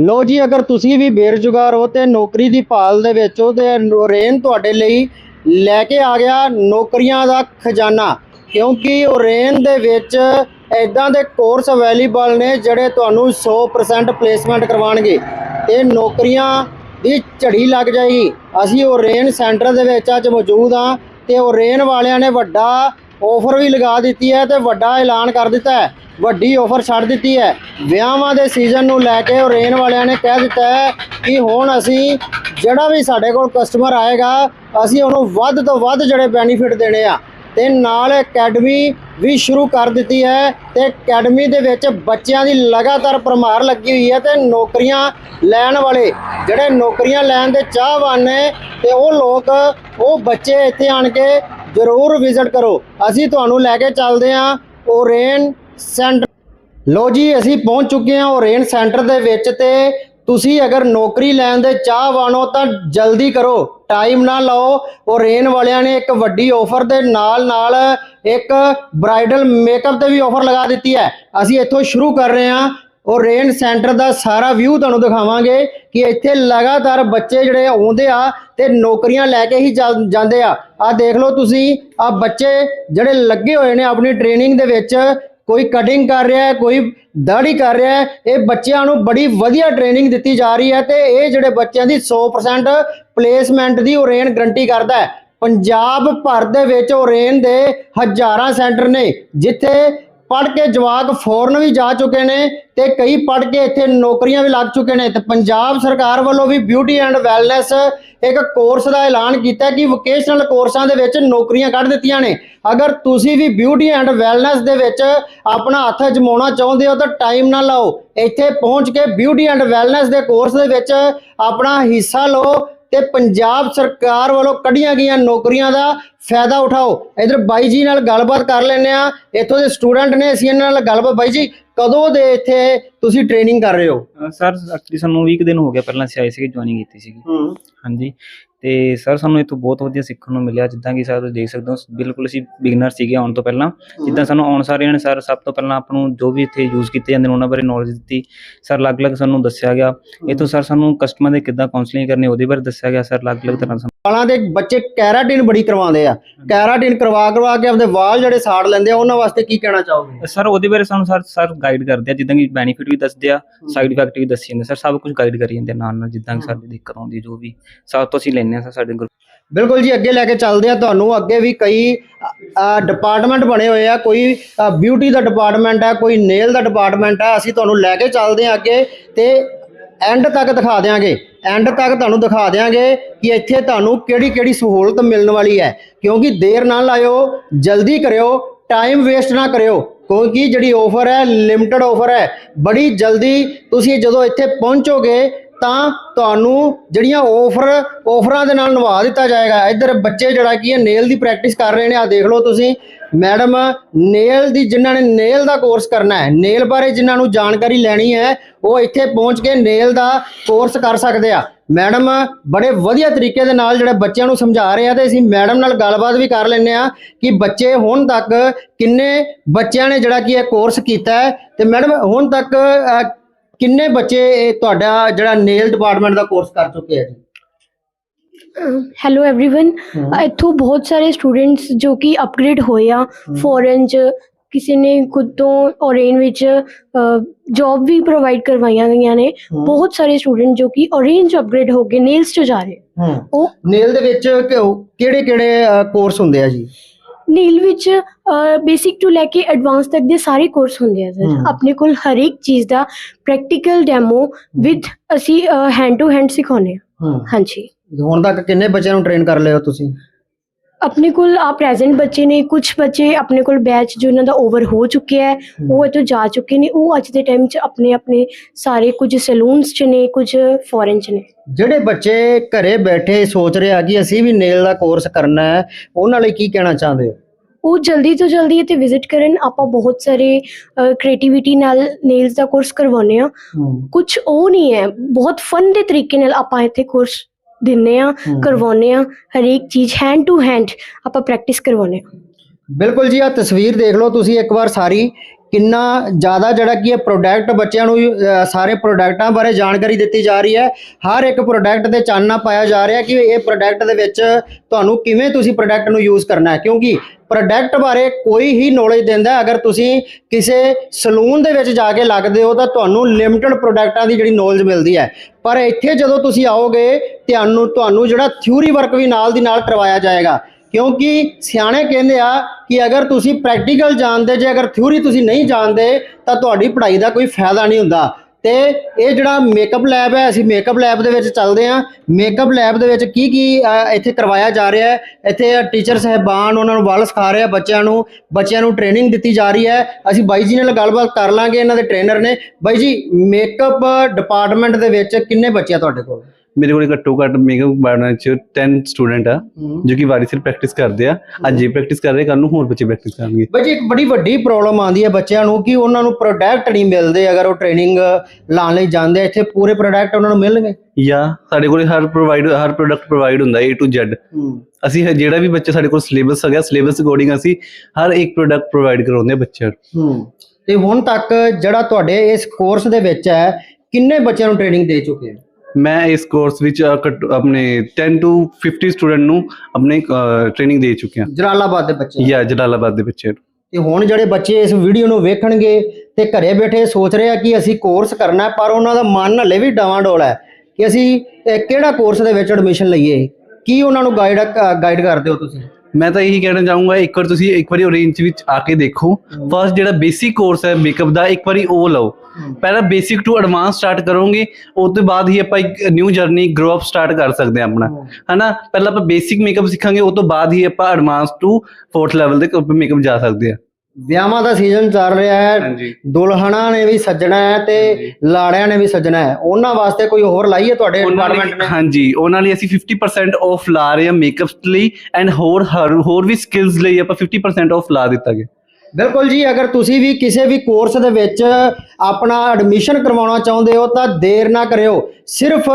ਲੋ ਜੀ, ਅਗਰ ਤੁਸੀਂ ਵੀ ਬੇਰੁਜ਼ਗਾਰ ਹੋ ਤੇ ਨੌਕਰੀ ਦੀ ਭਾਲ ਦੇ ਵਿੱਚ ਹੋ ਤੇ ਓਰੇਨ ਤੁਹਾਡੇ ਲਈ ਲੈ ਕੇ ਆ ਗਿਆ ਨੌਕਰੀਆਂ ਦਾ ਖਜ਼ਾਨਾ। ਕਿਉਂਕਿ ਓਰੇਨ ਦੇ ਵਿੱਚ ਐਦਾਂ ਦੇ ਕੋਰਸ ਅਵੇਲੇਬਲ ਨੇ ਜਿਹੜੇ ਤੁਹਾਨੂੰ 100% ਪਲੇਸਮੈਂਟ ਕਰਵਾਉਣਗੇ। ਤੇ ਨੌਕਰੀਆਂ ਦੀ ਝੜੀ ਲੱਗ ਜਾਏਗੀ। ਅਸੀਂ ਓਰੇਨ ਸੈਂਟਰ ਦੇ ਵਿੱਚ ਅੱਜ ਮੌਜੂਦ ਹਾਂ ਤੇ ਓਰੇਨ ਵਾਲਿਆਂ ਨੇ ਵੱਡਾ ਆਫਰ ਵੀ ਲਗਾ ਦਿੱਤੀ ਹੈ ਤੇ ਵੱਡਾ ਐਲਾਨ ਕਰ ਦਿੱਤਾ ਹੈ। ਵੱਡੀ ਆਫਰ ਛੱਡ ਦਿੱਤੀ ਹੈ। ਵਿਆਹਾਂ ਦੇ ਸੀਜ਼ਨ ਨੂੰ ਲੈ ਕੇ ਓਰੇਨ ਵਾਲਿਆਂ ਨੇ ਕਹਿ ਦਿੱਤਾ ਹੈ ਕਿ ਹੁਣ ਅਸੀਂ ਜਿਹੜਾ ਵੀ ਸਾਡੇ ਕੋਲ ਕਸਟਮਰ ਆਏਗਾ, ਅਸੀਂ ਉਹਨੂੰ ਵੱਧ ਤੋਂ ਵੱਧ ਜਿਹੜੇ ਬੈਨੀਫਿਟ ਦੇਣੇ ਆ। ਤੇ ਨਾਲ ਅਕੈਡਮੀ ਵੀ ਸ਼ੁਰੂ ਕਰ ਦਿੱਤੀ ਹੈ ਤੇ ਅਕੈਡਮੀ ਦੇ ਵਿੱਚ ਬੱਚਿਆਂ ਦੀ ਲਗਾਤਾਰ ਪਰਮਾਰ ਲੱਗੀ ਹੋਈ ਹੈ ਤੇ ਨੌਕਰੀਆਂ ਲੈਣ ਵਾਲੇ ਜਿਹੜੇ ਨੌਕਰੀਆਂ ਲੈਣ ਦੇ ਚਾਹਵਾਨ ਨੇ ਤੇ ਉਹ ਲੋਕ, ਉਹ ਬੱਚੇ ਇੱਥੇ ਆਣ ਕੇ ਜ਼ਰੂਰ ਵਿਜ਼ਿਟ ਕਰੋ। ਅਸੀਂ ਤੁਹਾਨੂੰ ਲੈ ਕੇ ਚੱਲਦੇ ਹਾਂ। ਓਰੇਨ ਸੈਂਟਰ ਲੋ ਜੀ, ਅਸੀਂ ਪਹੁੰਚ ਚੁੱਕੇ ਹਾਂ ਓਰੇਨ ਸੈਂਟਰ ਦੇ ਵਿੱਚ ਤੇ ਤੁਸੀਂ ਅਗਰ ਨੌਕਰੀ ਲੈਣ ਦੇ ਚਾਹਵਾਨ ਹੋ ਤਾਂ ਜਲਦੀ ਕਰੋ। ਟਾਈਮ ਨਾ ਲਾਓ। ਓਰੇਨ ਵਾਲਿਆਂ ਨੇ ਇੱਕ ਵੱਡੀ ਆਫਰ ਦੇ ਨਾਲ ਨਾਲ ਇੱਕ ਬ੍ਰਾਈਡਲ ਮੇਕਅਪ ਤੇ ਵੀ ਆਫਰ ਲਗਾ ਦਿੱਤੀ ਹੈ। ਅਸੀਂ ਇੱਥੋਂ ਸ਼ੁਰੂ ਕਰ ਰਹੇ ਹਾਂ। ਓਰੇਨ ਸੈਂਟਰ ਦਾ ਸਾਰਾ ਵਿਊ ਤੁਹਾਨੂੰ ਦਿਖਾਵਾਂਗੇ ਕਿ ਇੱਥੇ ਲਗਾਤਾਰ ਬੱਚੇ ਜਿਹੜੇ ਆਉਂਦੇ ਆ ਤੇ ਨੌਕਰੀਆਂ ਲੈ ਕੇ ਹੀ ਜਾਂ- ਜਾਂਦੇ ਆ। ਆ ਦੇਖ ਲਓ ਤੁਸੀਂ ਆ ਬੱਚੇ ਜਿਹੜੇ ਲੱਗੇ ਹੋਏ ਨੇ ਆਪਣੀ ਟ੍ਰੇਨਿੰਗ ਦੇ ਵਿੱਚ ਕੋਈ ਕਟਿੰਗ ਕਰ ਰਿਹਾ ਹੈ, ਕੋਈ ਦਾੜੀ ਕਰ ਰਿਹਾ ਹੈ, ਇਹ ਬੱਚਿਆਂ ਨੂੰ ਬੜੀ ਵਧੀਆ ਟ੍ਰੇਨਿੰਗ ਦਿੱਤੀ ਜਾ ਰਹੀ ਹੈ ਤੇ ਇਹ ਜਿਹੜੇ ਬੱਚਿਆਂ ਦੀ 100% ਪਲੇਸਮੈਂਟ ਦੀ ਓਰੇਨ ਗਰੰਟੀ ਕਰਦਾ ਹੈ। ਪੰਜਾਬ ਭਰ ਦੇ ਵਿੱਚ ਓਰੇਨ ਦੇ ਹਜ਼ਾਰਾਂ ਸੈਂਟਰ ਨੇ, ਜਿੱਥੇ ਪੜ੍ਹ ਕੇ ਜਵਾਕ ਫੋਰਨ ਵੀ ਜਾ ਚੁੱਕੇ ਨੇ ਤੇ ਕਈ ਪੜ੍ਹ ਕੇ ਇੱਥੇ ਨੌਕਰੀਆਂ ਵੀ ਲੱਗ ਚੁੱਕੇ ਨੇ ਤੇ ਪੰਜਾਬ ਸਰਕਾਰ ਵੱਲੋਂ ਵੀ ਬਿਊਟੀ ਐਂਡ ਵੈਲਨੈਸ ਇੱਕ ਕੋਰਸ ਦਾ ਐਲਾਨ ਕੀਤਾ ਕਿ ਵੋਕੇਸ਼ਨਲ ਕੋਰਸਾਂ ਦੇ ਵਿੱਚ ਨੌਕਰੀਆਂ ਕੱਢ ਦਿੱਤੀਆਂ ਨੇ। ਅਗਰ ਤੁਸੀਂ ਵੀ ਬਿਊਟੀ ਐਂਡ ਵੈਲਨੈਸ ਦੇ ਵਿੱਚ ਆਪਣਾ ਹੱਥ ਅਜਮਾਉਣਾ ਚਾਹੁੰਦੇ ਹੋ ਤਾਂ ਟਾਈਮ ਨਾ ਲਾਓ। ਇੱਥੇ ਪਹੁੰਚ ਕੇ ਬਿਊਟੀ ਐਂਡ ਵੈਲਨੈਸ ਦੇ ਕੋਰਸ ਦੇ ਵਿੱਚ ਆਪਣਾ ਹਿੱਸਾ ਲਓ। ਤੇ ਪੰਜਾਬ ਸਰਕਾਰ ਵੱਲੋਂ ਕੱਢੀਆਂ ਗਈਆਂ ਨੌਕਰੀਆਂ ਦਾ ਫਾਇਦਾ ਉਠਾਓ। ਇਧਰ ਬਾਈ ਜੀ ਨਾਲ ਗੱਲਬਾਤ ਕਰ ਲੈਂਦੇ ਆ ਇੱਥੋਂ ਦੇ ਸਟੂਡੈਂਟ ਨੇ ਅਸੀਂ ਇਹਨਾਂ ਨਾਲ ਗੱਲਬਾਤ। ਬਾਈ ਜੀ ਕਦੋਂ ਦੇ ਇੱਥੇ ਤੁਸੀਂ ਟ੍ਰੇਨਿੰਗ ਕਰ ਰਹੇ ਹੋ? ਸਰ ਐਕਚੁਅਲੀ ਸਾਨੂੰ 20 ਕੁ ਦਿਨ ਹੋ ਗਿਆ ਪਹਿਲਾਂ ਅਸੀਂ ਆਏ ਸੀਗੇ ਜੁਆਇਨਿੰਗ ਕੀਤੀ ਸੀਗੀ। ਹਾਂਜੀ। ਤੇ ਸਰ ਸਾਨੂੰ ਇੱਥੋਂ ਬਹੁਤ ਵਧੀਆ ਸਿੱਖਣ ਨੂੰ ਮਿਲਿਆ ਜਿੱਦਾਂ ਕਿ ਸਰ ਤੁਸੀਂ ਦੇਖ ਸਕਦੇ ਹੋ ਬਿਲਕੁਲ ਅਸੀਂ ਬਿਗਨਰ ਸੀਗੇ ਆਉਣ ਤੋਂ ਪਹਿਲਾਂ। ਜਿੱਦਾਂ ਸਾਨੂੰ ਆਉਣ ਸਾਰਿਆਂ ਨੇ ਸਰ ਸਭ ਤੋਂ ਪਹਿਲਾਂ ਆਪ ਨੂੰ ਜੋ ਵੀ ਇੱਥੇ ਯੂਜ਼ ਕੀਤੇ ਜਾਂਦੇ ਨੇ ਉਹਨਾਂ ਬਾਰੇ ਨੌਲੇਜ ਦਿੱਤੀ। ਸਰ ਅਲੱਗ-ਅਲੱਗ ਸਾਨੂੰ ਦੱਸਿਆ ਗਿਆ। ਇੱਥੋਂ ਸਰ ਸਾਨੂੰ ਕਸਟਮਰ ਦੇ ਕਿੱਦਾਂ ਕਾਉਂਸਲਿੰਗ ਕਰਨੀ ਉਹਦੇ ਬਾਰੇ ਦੱਸਿਆ ਗਿਆ। ਸਰ ਅਲੱਗ-ਅਲੱਗ ਤਰ੍ਹਾਂ ਸਾਨੂੰ ਵਾਲਾਂ ਦੇ ਬੱਚੇ ਕੈਰਾਟਿਨ ਬੜੀ ਕਰਵਾਉਂਦੇ ਆ। ਕੈਰਾਟਿਨ ਕਰਵਾ ਕਰਵਾ ਕੇ ਆਪਣੇ ਵਾਲ ਜਿਹੜੇ ਸਾੜ ਲੈਂਦੇ ਆ ਉਹਨਾਂ ਵਾਸਤੇ ਕੀ ਕਹਿਣਾ ਚਾਹੋਗੇ? ਸਰ ਉਹਦੇ ਬਾਰੇ ਸਾਨੂੰ ਸਰ ਸਰ ਗਾਈਡ ਕਰਦੇ ਆ ਜਿੱਦਾਂ ਕਿ ਬੈਨੀਫਿਟ ਵੀ ਦੱਸਦੇ ਆ ਸਾਈਡ ਇਫੈਕਟ ਵੀ ਦੱਸੀ ਜਾਂਦੇ ਸਰ ਸਭ ਕੁਝ ਗਾਈਡ ਕਰੀ ਜਾਂਦੇ ਨਾਲ ਨਾਲ ਜਿੱਦਾਂ ਕਿ ਸਾਡੀ ਦਿੱਕਤ ਆਉਂਦੀ ਜੋ ਵੀ। ਸਭ ਤੋਂ ਅਸੀਂ ਲੈਂਦੇ ਆ ਸਾਡੇ ਗਰੁੱਪ ਬਿਲਕੁਲ ਜੀ, ਅੱਗੇ ਲੈ ਕੇ ਚੱਲਦੇ ਆ ਤੁਹਾਨੂੰ। ਅੱਗੇ ਵੀ ਕਈ ਡਿਪਾਰਟਮੈਂਟ ਬਣੇ ਹੋਏ ਆ। ਕੋਈ ਬਿਊਟੀ ਦਾ ਡਿਪਾਰਟਮੈਂਟ ਹੈ ਕੋਈ ਨੇਲ ਦਾ ਡਿਪਾਰਟਮੈਂਟ ਹੈ ਅਸੀਂ ਤੁਹਾਨੂੰ ਲੈ ਕੇ ਚੱਲਦੇ ਆ ਅੱਗੇ ਤੇ ਐਂਡ ਤੱਕ ਦਿਖਾ ਦਿਆਂਗੇ। ਐਂਡ ਤੱਕ ਤੁਹਾਨੂੰ ਦਿਖਾ ਦਿਆਂਗੇ ਕਿ ਇੱਥੇ ਤੁਹਾਨੂੰ ਕਿਹੜੀ ਕਿਹੜੀ ਸਹੂਲਤ ਮਿਲਣ ਵਾਲੀ ਹੈ। ਕਿਉਂਕਿ ਦੇਰ ਨਾ ਲਾਇਓ, ਜਲਦੀ ਕਰਿਓ ਟਾਈਮ ਵੇਸਟ ਨਾ ਕਰਿਓ। ਕਿਉਂਕਿ ਜਿਹੜੀ ਆਫਰ ਹੈ ਲਿਮਟਿਡ ਆਫਰ ਹੈ। ਬੜੀ ਜਲਦੀ ਤੁਸੀਂ ਜਦੋਂ ਇੱਥੇ ਪਹੁੰਚੋਗੇ ਤਾਂ ਤੁਹਾਨੂੰ ਜਿਹੜੀਆਂ ਆਫਰ ਆਫਰਾਂ ਦੇ ਨਾਲ ਨਵਾ ਦਿੱਤਾ ਜਾਏਗਾ। ਇੱਧਰ ਬੱਚੇ ਜਿਹੜਾ ਕੀ ਹੈ ਨੇਲ ਦੀ ਪ੍ਰੈਕਟਿਸ ਕਰ ਰਹੇ ਨੇ। ਆ ਦੇਖ ਲਓ ਤੁਸੀਂ। ਮੈਡਮ ਨੇਲ ਦੀ ਜਿਨ੍ਹਾਂ ਨੇ ਨੇਲ ਦਾ ਕੋਰਸ ਕਰਨਾ ਹੈ ਨੇਲ ਬਾਰੇ ਜਿਨ੍ਹਾਂ ਨੂੰ ਜਾਣਕਾਰੀ ਲੈਣੀ ਹੈ, ਉਹ ਇੱਥੇ ਪਹੁੰਚ ਕੇ ਨੇਲ ਦਾ ਕੋਰਸ ਕਰ ਸਕਦੇ ਆ। ਮੈਡਮ ਬੜੇ ਵਧੀਆ ਤਰੀਕੇ ਦੇ ਨਾਲ ਜਿਹੜੇ ਬੱਚਿਆਂ ਨੂੰ ਸਮਝਾ ਰਹੇ ਆ ਤੇ ਅਸੀਂ ਮੈਡਮ ਨਾਲ ਗੱਲਬਾਤ ਵੀ ਕਰ ਲੈਂਦੇ ਆ ਕਿ ਬੱਚੇ ਹੁਣ ਤੱਕ ਕਿੰਨੇ ਬੱਚਿਆਂ ਨੇ ਜਿਹੜਾ ਕੀ ਇਹ ਕੋਰਸ ਕੀਤਾ ਹੈ। ਤੇ ਮੈਡਮ ਹੁਣ ਤੱਕ ਕਿੰਨੇ ਬੱਚੇ ਇਹ ਤੁਹਾਡਾ ਜਿਹੜਾ ਨੇਲ ਡਿਪਾਰਟਮੈਂਟ ਦਾ ਕੋਰਸ ਕਰ ਚੁੱਕੇ ਆ ਜੀ ਹੈਲੋ एवरीवन ਇੱਥੋਂ ਬਹੁਤ ਸਾਰੇ ਸਟੂਡੈਂਟਸ ਜੋ ਕਿ ਅਪਗ੍ਰੇਡ ਹੋਏ ਆ ਫੋਰਨ ਚ ਕਿਸੇ ਨੇ ਖੁਦ ਤੋਂ ਔਰੇਨ ਵਿੱਚ ਜੌਬ ਵੀ ਪ੍ਰੋਵਾਈਡ ਕਰਵਾਈਆਂ ਗਈਆਂ ਨੇ ਬਹੁਤ ਸਾਰੇ ਸਟੂਡੈਂਟ ਜੋ ਕਿ ਔਰੇਨ ਚ ਅਪਗ੍ਰੇਡ ਹੋ ਕੇ ਨੇਲਸ ਚ ਜਾ ਰਹੇ ਹੂੰ ਉਹ ਨੇਲ ਦੇ ਵਿੱਚ ਕਿਹੜੇ ਕਿਹੜੇ ਕੋਰਸ ਹੁੰਦੇ ਆ ਜੀ ਨੀਲ ਵਿੱਚ ਬੇਸਿਕ ਤੋਂ ਲੈ ਕੇ ਐਡਵਾਂਸ ਤੱਕ ਦੇ ਸਾਰੇ ਕੋਰਸ ਹੁੰਦੇ ਆ ਸਰ। ਆਪਣੇ ਕੋਲ ਹਰ ਇੱਕ ਚੀਜ਼ ਦਾ ਪ੍ਰੈਕਟੀਕਲ ਡੈਮੋ ਵਿਦ ਅਸੀਂ ਹੈਂਡ ਟੂ ਹੈਂਡ ਸਿਖਾਉਂਦੇ ਆ। ਹੂੰ। ਹਾਂਜੀ। ਹੁਣ ਤੱਕ ਕਿੰਨੇ ਬੱਚਿਆਂ ਨੂੰ ਟ੍ਰੇਨ ਕਰ ਲਿਆ ਤੁਸੀਂ? ਆਪਣੇ ਕੋਲ ਆ ਪ੍ਰੈਜ਼ੈਂਟ ਬੱਚੇ ਨੇ ਕੁਝ ਬੱਚੇ ਆਪਣੇ ਕੋਲ ਬੈਚ ਜੋ ਇਹਨਾਂ ਦਾ ਓਵਰ ਹੋ ਚੁੱਕਿਆ ਹੈ ਉਹ ਇੱਥੋਂ ਜਾ ਚੁੱਕੇ ਨੇ ਉਹ ਅੱਜ ਦੇ ਟਾਈਮ 'ਚ ਆਪਣੇ ਆਪਣੇ ਸਾਰੇ ਕੁਝ ਸੈਲੂਨਸ 'ਚ ਨੇ ਕੁਝ ਫੋਰਨ 'ਚ ਨੇ। ਜਿਹੜੇ ਬੱਚੇ ਘਰੇ ਬੈਠੇ ਸੋਚ ਰਹੇ ਆ ਕਿ ਅਸੀਂ ਵੀ ਨੇਲ ਦਾ ਕੋਰਸ ਕਰਨਾ ਹੈ ਉਹਨਾਂ ਲਈ ਕੀ ਕਹਿਣਾ ਚਾਹੁੰਦੇ ਹੋ? ਉਹ ਜਲਦੀ ਤੋਂ ਜਲਦੀ ਇੱਥੇ ਵਿਜ਼ਿਟ ਕਰਨ ਆਪਾਂ ਬਹੁਤ ਸਾਰੇ ਕ੍ਰੀਏਟੀਵਿਟੀ ਨਾਲ ਨੇਲਸ ਦਾ ਕੋਰਸ ਕਰਵਾਉਂਦੇ ਆ ਕੁਝ ਉਹ ਨਹੀਂ ਹੈ ਬਹੁਤ ਫਨ ਦੇ ਤਰੀਕੇ ਨਾਲ ਆਪਾਂ ਇੱਥੇ ਕੋਰਸ ਦਿੰਨੇ ਆ ਹਮ। ਕਰਵਾਉਂਦੇ ਆ ਹਰੇਕ ਚੀਜ਼ ਹੈਂਡ ਟੂ ਹੈਂਡ ਆਪਾਂ ਪ੍ਰੈਕਟਿਸ ਕਰਵਾਉਂਦੇ ਆ ਬਿਲਕੁਲ ਜੀ ਆ ਤਸਵੀਰ ਦੇਖ ਲਓ ਤੁਸੀਂ ਇੱਕ ਵਾਰ ਸਾਰੀ ਕਿੰਨਾ ਜ਼ਿਆਦਾ ਜਿਹੜਾ ਕਿ ਇਹ ਪ੍ਰੋਡਕਟ ਬੱਚਿਆਂ ਨੂੰ ਸਾਰੇ ਪ੍ਰੋਡਕਟਾਂ ਬਾਰੇ ਜਾਣਕਾਰੀ ਦਿੱਤੀ ਜਾ ਰਹੀ ਹੈ। ਹਰ ਇੱਕ ਪ੍ਰੋਡਕਟ ਦੇ ਚਾਨਣਾ ਪਾਇਆ ਜਾ ਰਿਹਾ ਕਿ ਇਹ ਪ੍ਰੋਡਕਟ ਦੇ ਵਿੱਚ ਤੁਹਾਨੂੰ ਕਿਵੇਂ ਤੁਸੀਂ ਪ੍ਰੋਡਕਟ ਨੂੰ ਯੂਜ਼ ਕਰਨਾ ਹੈ। ਕਿਉਂਕਿ ਪ੍ਰੋਡਕਟ ਬਾਰੇ ਕੋਈ ਹੀ ਨੌਲੇਜ ਦਿੰਦਾ ਅਗਰ ਤੁਸੀਂ ਕਿਸੇ ਸਲੂਨ ਦੇ ਵਿੱਚ ਜਾ ਕੇ ਲੱਗਦੇ ਹੋ ਤਾਂ ਤੁਹਾਨੂੰ ਲਿਮਟਿਡ ਪ੍ਰੋਡਕਟਾਂ ਦੀ ਜਿਹੜੀ ਨੌਲੇਜ ਮਿਲਦੀ ਹੈ। ਪਰ ਇੱਥੇ ਜਦੋਂ ਤੁਸੀਂ ਆਓਗੇ, ਤੁਹਾਨੂੰ ਤੁਹਾਨੂੰ ਜਿਹੜਾ ਥਿਊਰੀ ਵਰਕ ਵੀ ਨਾਲ ਦੀ ਨਾਲ ਕਰਵਾਇਆ ਜਾਏਗਾ। ਕਿਉਂਕਿ ਸਿਆਣੇ ਕਹਿੰਦੇ ਆ ਕਿ ਅਗਰ ਤੁਸੀਂ ਪ੍ਰੈਕਟੀਕਲ ਜਾਣਦੇ, ਜੇ ਅਗਰ ਥਿਊਰੀ ਤੁਸੀਂ ਨਹੀਂ ਜਾਣਦੇ, ਤਾਂ ਤੁਹਾਡੀ ਪੜ੍ਹਾਈ ਦਾ ਕੋਈ ਫਾਇਦਾ ਨਹੀਂ ਹੁੰਦਾ। ਤੇ ਇਹ ਜਿਹੜਾ ਮੇਕਅਪ ਲੈਬ ਹੈ, ਅਸੀਂ ਮੇਕਅਪ ਲੈਬ ਦੇ ਵਿੱਚ ਚੱਲਦੇ ਹਾਂ। ਮੇਕਅਪ ਲੈਬ ਦੇ ਵਿੱਚ ਕੀ ਕੀ ਇੱਥੇ ਕਰਵਾਇਆ ਜਾ ਰਿਹਾ ਹੈ? ਇੱਥੇ ਟੀਚਰ ਸਹਿਬਾਨ, ਉਹਨਾਂ ਨੂੰ ਵਾਲ ਸਿਖਾ ਰਹੇ ਆ ਬੱਚਿਆਂ ਨੂੰ। ਬੱਚਿਆਂ ਨੂੰ ਟ੍ਰੇਨਿੰਗ ਦਿੱਤੀ ਜਾ ਰਹੀ ਹੈ। ਅਸੀਂ ਬਾਈ ਜੀ ਨਾਲ ਗੱਲਬਾਤ ਕਰ ਲਾਂਗੇ, ਇਹਨਾਂ ਦੇ ਟ੍ਰੇਨਰ ਨੇ। ਬਾਈ ਜੀ ਮੇਕਅਪ ਡਿਪਾਰਟਮੈਂਟ ਦੇ ਵਿੱਚ ਕਿੰਨੇ ਬੱਚੇ ਆ ਤੁਹਾਡੇ ਕੋਲ? ਮੇਰੇ ਕੋਲ ਘੱਟੋ ਘੱਟ ਮੇਕਅਪ ਬਣਾਉਣ ਚ 10 ਸਟੂਡੈਂਟ ਆ ਜੋ ਕਿ ਵਾਰੀ ਸਿਰ ਪ੍ਰੈਕਟਿਸ ਕਰਦੇ ਆ। ਅੱਜ ਇਹ ਪ੍ਰੈਕਟਿਸ ਕਰ ਰਹੇ ਕੱਲ ਨੂੰ ਹੋਰ ਬੱਚੇ ਪ੍ਰੈਕਟਿਸ ਕਰਨਗੇ। ਜੀ ਇੱਕ ਬੜੀ ਵੱਡੀ ਪ੍ਰੋਬਲਮ ਆਉਂਦੀ ਹੈ ਬੱਚਿਆਂ ਨੂੰ ਕਿ ਉਹਨਾਂ ਨੂੰ ਪ੍ਰੋਡਕਟ ਨਹੀਂ ਮਿਲਦੇ ਅਗਰ ਉਹ ਟ੍ਰੇਨਿੰਗ ਲਾਉਣ ਲਈ ਜਾਂਦੇ ਇੱਥੇ ਪੂਰੇ ਪ੍ਰੋਡਕਟ ਉਹਨਾਂ ਨੂੰ ਮਿਲਣਗੇ? ਜਾਂ ਸਾਡੇ ਕੋਲ ਹਰ ਪ੍ਰੋਵਾਈਡ ਹਰ ਪ੍ਰੋਡਕਟ ਪ੍ਰੋਵਾਈਡ ਹੁੰਦਾ A to Z ਅਸੀਂ ਜਿਹੜਾ ਵੀ ਬੱਚਾ ਸਾਡੇ ਕੋਲ ਸਿਲੇਬਸ ਹੈਗਾ ਸਿਲੇਬਸ ਅਕੋਰਡਿੰਗ ਅਸੀਂ ਹਰ ਇੱਕ ਪ੍ਰੋਡਕਟ ਪ੍ਰੋਵਾਈਡ ਕਰਾਉਂਦੇ ਆ ਬੱਚਿਆਂ ਨੂੰ। ਤੇ ਹੁਣ ਤੱਕ ਜਿਹੜਾ ਤੁਹਾਡੇ ਇਸ ਕੋਰਸ ਦੇ ਵਿੱਚ ਹੈ ਕਿੰਨੇ ਬੱਚਿਆਂ ਨੂੰ ਟ੍ਰੇਨਿੰਗ ਦੇ ਚੁੱਕੇ ਹੋ ਮੈਂ ਇਸ ਕੋਰਸ ਵਿੱਚ ਘੱਟੋ- ਆਪਣੇ 10 to 50 ਸਟੂਡੈਂਟ ਨੂੰ ਆਪਣੇ ਟ੍ਰੇਨਿੰਗ ਦੇ ਚੁੱਕੇ ਹਾਂ ਜਲਾਲਾਬਾਦ ਦੇ ਬੱਚੇ। ਜਾਂ ਜਲਾਲਾਬਾਦ ਦੇ ਬੱਚੇ ਨੂੰ। ਤੇ ਹੁਣ ਜਿਹੜੇ ਬੱਚੇ ਇਸ ਵੀਡੀਓ ਨੂੰ ਵੇਖਣਗੇ ਤੇ ਘਰੇ ਬੈਠੇ ਸੋਚ ਰਹੇ ਆ ਕਿ ਅਸੀਂ ਕੋਰਸ ਕਰਨਾ ਹੈ ਪਰ ਉਹਨਾਂ ਦਾ ਮਨ ਹਲੇ ਵੀ ਡਾਵਾਂਡੋਲ ਹੈ ਕਿ ਅਸੀਂ ਇਹ ਕਿਹੜਾ ਕੋਰਸ ਦੇ ਵਿੱਚ ਐਡਮਿਸ਼ਨ ਲਈਏ? ਕੀ ਉਹਨਾਂ ਨੂੰ ਗਾਈਡ ਗਾਈਡ ਕਰਦੇ ਹੋ ਤੁਸੀਂ? ਮੈਂ ਤਾਂ ਇਹੀ ਕਹਿਣਾ ਚਾਹੂੰਗਾ ਇੱਕ ਵਾਰ ਤੁਸੀਂ ਇੱਕ ਵਾਰੀ ਰੇਂਜ ਵਿੱਚ ਆ ਕੇ ਦੇਖੋ। ਫਸਟ ਜਿਹੜਾ ਬੇਸਿਕ ਕੋਰਸ ਹੈ ਮੇਕਅਪ ਦਾ ਇੱਕ ਵਾਰੀ ਉਹ ਲਓ। ਪਹਿਲਾਂ ਬੇਸਿਕ ਟੂ ਐਡਵਾਂਸ ਸਟਾਰਟ ਕਰੋਗੇ ਉਸ ਤੋਂ ਬਾਅਦ ਹੀ ਆਪਾਂ ਇੱਕ new journey grow up start ਕਰ ਸਕਦੇ ਹਾਂ ਆਪਣਾ। ਹਨਾ? ਪਹਿਲਾਂ ਆਪਾਂ ਬੇਸਿਕ ਮੇਕਅਪ ਸਿੱਖਾਂਗੇ ਉਸ ਤੋਂ ਬਾਅਦ ਹੀ ਆਪਾਂ ਐਡਵਾਂਸ ਟੂ ਫੋਰਥ ਲੈਵਲ ਦੇ ਮੇਕਅਪ ਜਾ ਸਕਦੇ ਹਾਂ। ਵਿਆਹਾਂ ਦਾ ਸੀਜ਼ਨ ਚੱਲ ਰਿਹਾ ਹੈ। ਹਾਂਜੀ। ਦੁਲਹਨਾਂ ਨੇ ਵੀ ਸੱਜਣਾ ਹੈ ਤੇ ਲਾੜਿਆਂ ਨੇ ਵੀ ਸੱਜਣਾ ਹੈ। ਉਹਨਾਂ ਵਾਸਤੇ ਕੋਈ ਹੋਰ ਲਾਈਏ ਤੁਹਾਡੇ ਉਹਨਾਂ ਡਿਪਾਰਟਮੈਂਟ ਲਈ ਨੇ ਹਾਂਜੀ ਉਹਨਾਂ ਲਈ ਅਸੀਂ 50% ਆਫ ਲਾ ਰਹੇ ਹਾਂ ਮੇਕਅਪ ਲਈ ਐਂਡ ਹੋਰ ਹਰ- ਹੋਰ ਵੀ ਸਕਿੱਲਸ ਲਈ ਆਪਾਂ 50% ਆਫ ਲਾ ਦਿੱਤਾ ਗਿਆ। ਬਿਲਕੁਲ ਜੀ ਅਗਰ ਤੁਸੀਂ ਵੀ ਕਿਸੇ ਵੀ ਕੋਰਸ ਦੇ ਵਿੱਚ ਆਪਣਾ ਐਡਮਿਸ਼ਨ ਕਰਵਾਉਣਾ ਚਾਹੁੰਦੇ ਹੋ ਤਾਂ ਦੇਰ ਨਾ ਕਰਿਓ। ਸਿਰਫ